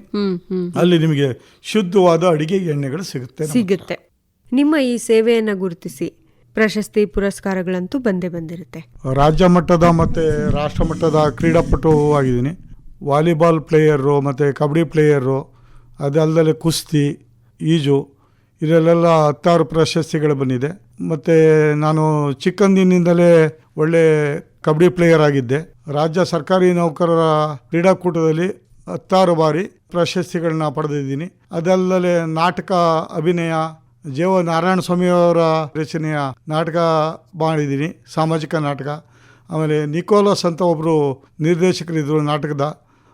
ಅಲ್ಲಿ ನಿಮಗೆ ಶುದ್ಧವಾದ ಅಡಿಗೆ ಎಣ್ಣೆಗಳು ಸಿಗುತ್ತೆ ಸಿಗುತ್ತೆ. ನಿಮ್ಮ ಈ ಸೇವೆಯನ್ನು ಗುರುತಿಸಿ ಪ್ರಶಸ್ತಿ ಪುರಸ್ಕಾರಗಳಂತೂ ಬಂದೇ ಬಂದಿರುತ್ತೆ. ರಾಜ್ಯ ಮಟ್ಟದ ಮತ್ತು ರಾಷ್ಟ್ರ ಮಟ್ಟದ ಕ್ರೀಡಾಪಟು ಆಗಿದ್ದೀನಿ. ವಾಲಿಬಾಲ್ ಪ್ಲೇಯರು ಮತ್ತು ಕಬಡ್ಡಿ ಪ್ಲೇಯರು ಅದಲ್ಲದೆ ಕುಸ್ತಿ, ಈಜು, ಇದರಲ್ಲೆಲ್ಲ ಹತ್ತಾರು ಪ್ರಶಸ್ತಿಗಳು ಬಂದಿದೆ. ಮತ್ತು ನಾನು ಚಿಕ್ಕಂದಿನಿಂದಲೇ ಒಳ್ಳೆ ಕಬಡ್ಡಿ ಪ್ಲೇಯರ್ ಆಗಿದ್ದೆ. ರಾಜ್ಯ ಸರ್ಕಾರಿ ನೌಕರರ ಕ್ರೀಡಾಕೂಟದಲ್ಲಿ ಹತ್ತಾರು ಬಾರಿ ಪ್ರಶಸ್ತಿಗಳನ್ನ ಪಡೆದಿದ್ದೀನಿ. ಅದಲ್ಲದೆ ನಾಟಕ ಅಭಿನಯ ಜೇವ ನಾರಾಯಣ ಸ್ವಾಮಿಯವರ ರಚನೆಯ ನಾಟಕ ಮಾಡಿದ್ದೀನಿ, ಸಾಮಾಜಿಕ ನಾಟಕ. ಆಮೇಲೆ ನಿಕೋಲಸ್ ಅಂತ ಒಬ್ಬರು ನಿರ್ದೇಶಕರಿದ್ದರು ನಾಟಕದ.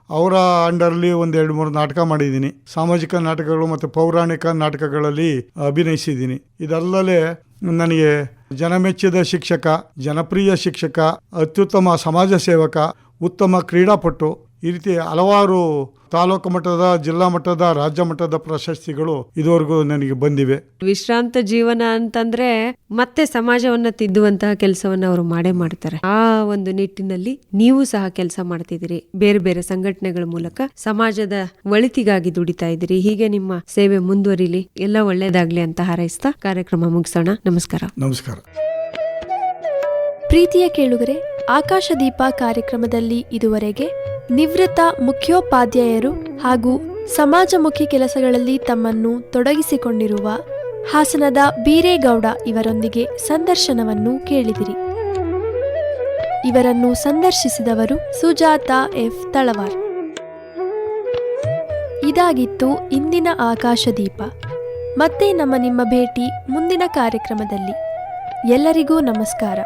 ಅವರ ಅಂಡರ್ಲಿ ಒಂದು ಎರಡು ಮೂರು ನಾಟಕ ಮಾಡಿದ್ದೀನಿ. ಸಾಮಾಜಿಕ ನಾಟಕಗಳು ಮತ್ತು ಪೌರಾಣಿಕ ನಾಟಕಗಳಲ್ಲಿ ಅಭಿನಯಿಸಿದ್ದೀನಿ. ಇದಲ್ಲದೆ ನನಗೆ ಜನಮೆಚ್ಚಿದ ಶಿಕ್ಷಕ, ಜನಪ್ರಿಯ ಶಿಕ್ಷಕ, ಅತ್ಯುತ್ತಮ ಸಮಾಜ ಸೇವಕ, ಉತ್ತಮ ಕ್ರೀಡಾಪಟು ಈ ರೀತಿ ಹಲವಾರು ತಾಲೂಕು ಮಟ್ಟದ ಜಿಲ್ಲಾ ಮಟ್ಟದ ರಾಜ್ಯ ಮಟ್ಟದ ಪ್ರಶಸ್ತಿಗಳು ಇದುವರೆಗೂ ನನಗೆ ಬಂದಿವೆ. ವಿಶ್ರಾಂತ ಜೀವನ ಅಂತಂದ್ರೆ ಮತ್ತೆ ಸಮಾಜವನ್ನ ತಿದ್ದುವಂತಹ ಕೆಲಸವನ್ನ ಅವರು ಮಾಡೇ ಮಾಡ್ತಾರೆ. ಆ ಒಂದು ನಿಟ್ಟಿನಲ್ಲಿ ನೀವು ಸಹ ಕೆಲಸ ಮಾಡ್ತಿದ್ದೀರಿ. ಬೇರೆ ಬೇರೆ ಸಂಘಟನೆಗಳ ಮೂಲಕ ಸಮಾಜದ ಒಳಿತಿಗಾಗಿ ದುಡಿತಾ ಇದ್ದೀರಿ. ಹೀಗೆ ನಿಮ್ಮ ಸೇವೆ ಮುಂದುವರಿಲಿ. ಎಲ್ಲ ಒಳ್ಳೇದಾಗ್ಲಿ ಅಂತ ಹಾರೈಸ್ತಾ ಕಾರ್ಯಕ್ರಮ ಮುಗಿಸೋಣ. ನಮಸ್ಕಾರ. ನಮಸ್ಕಾರ. ಪ್ರೀತಿಯ ಕೇಳುಗರೆ ಆಕಾಶದೀಪ ಕಾರ್ಯಕ್ರಮದಲ್ಲಿ ಇದುವರೆಗೆ ನಿವೃತ್ತ ಮುಖ್ಯೋಪಾಧ್ಯಾಯರು ಹಾಗೂ ಸಮಾಜಮುಖಿ ಕೆಲಸಗಳಲ್ಲಿ ತಮ್ಮನ್ನು ತೊಡಗಿಸಿಕೊಂಡಿರುವ ಹಾಸನದ ಬೀರೇಗೌಡ ಇವರೊಂದಿಗೆ ಸಂದರ್ಶನವನ್ನು ಕೇಳಿದಿರಿ. ಇವರನ್ನು ಸಂದರ್ಶಿಸಿದವರು ಸುಜಾತ ಎಫ್. ತಳವಾರ್. ಇದಾಗಿತ್ತು ಇಂದಿನ ಆಕಾಶದೀಪ. ಮತ್ತೆ ನಮ್ಮ ನಿಮ್ಮ ಭೇಟಿ ಮುಂದಿನ ಕಾರ್ಯಕ್ರಮದಲ್ಲಿ. ಎಲ್ಲರಿಗೂ ನಮಸ್ಕಾರ.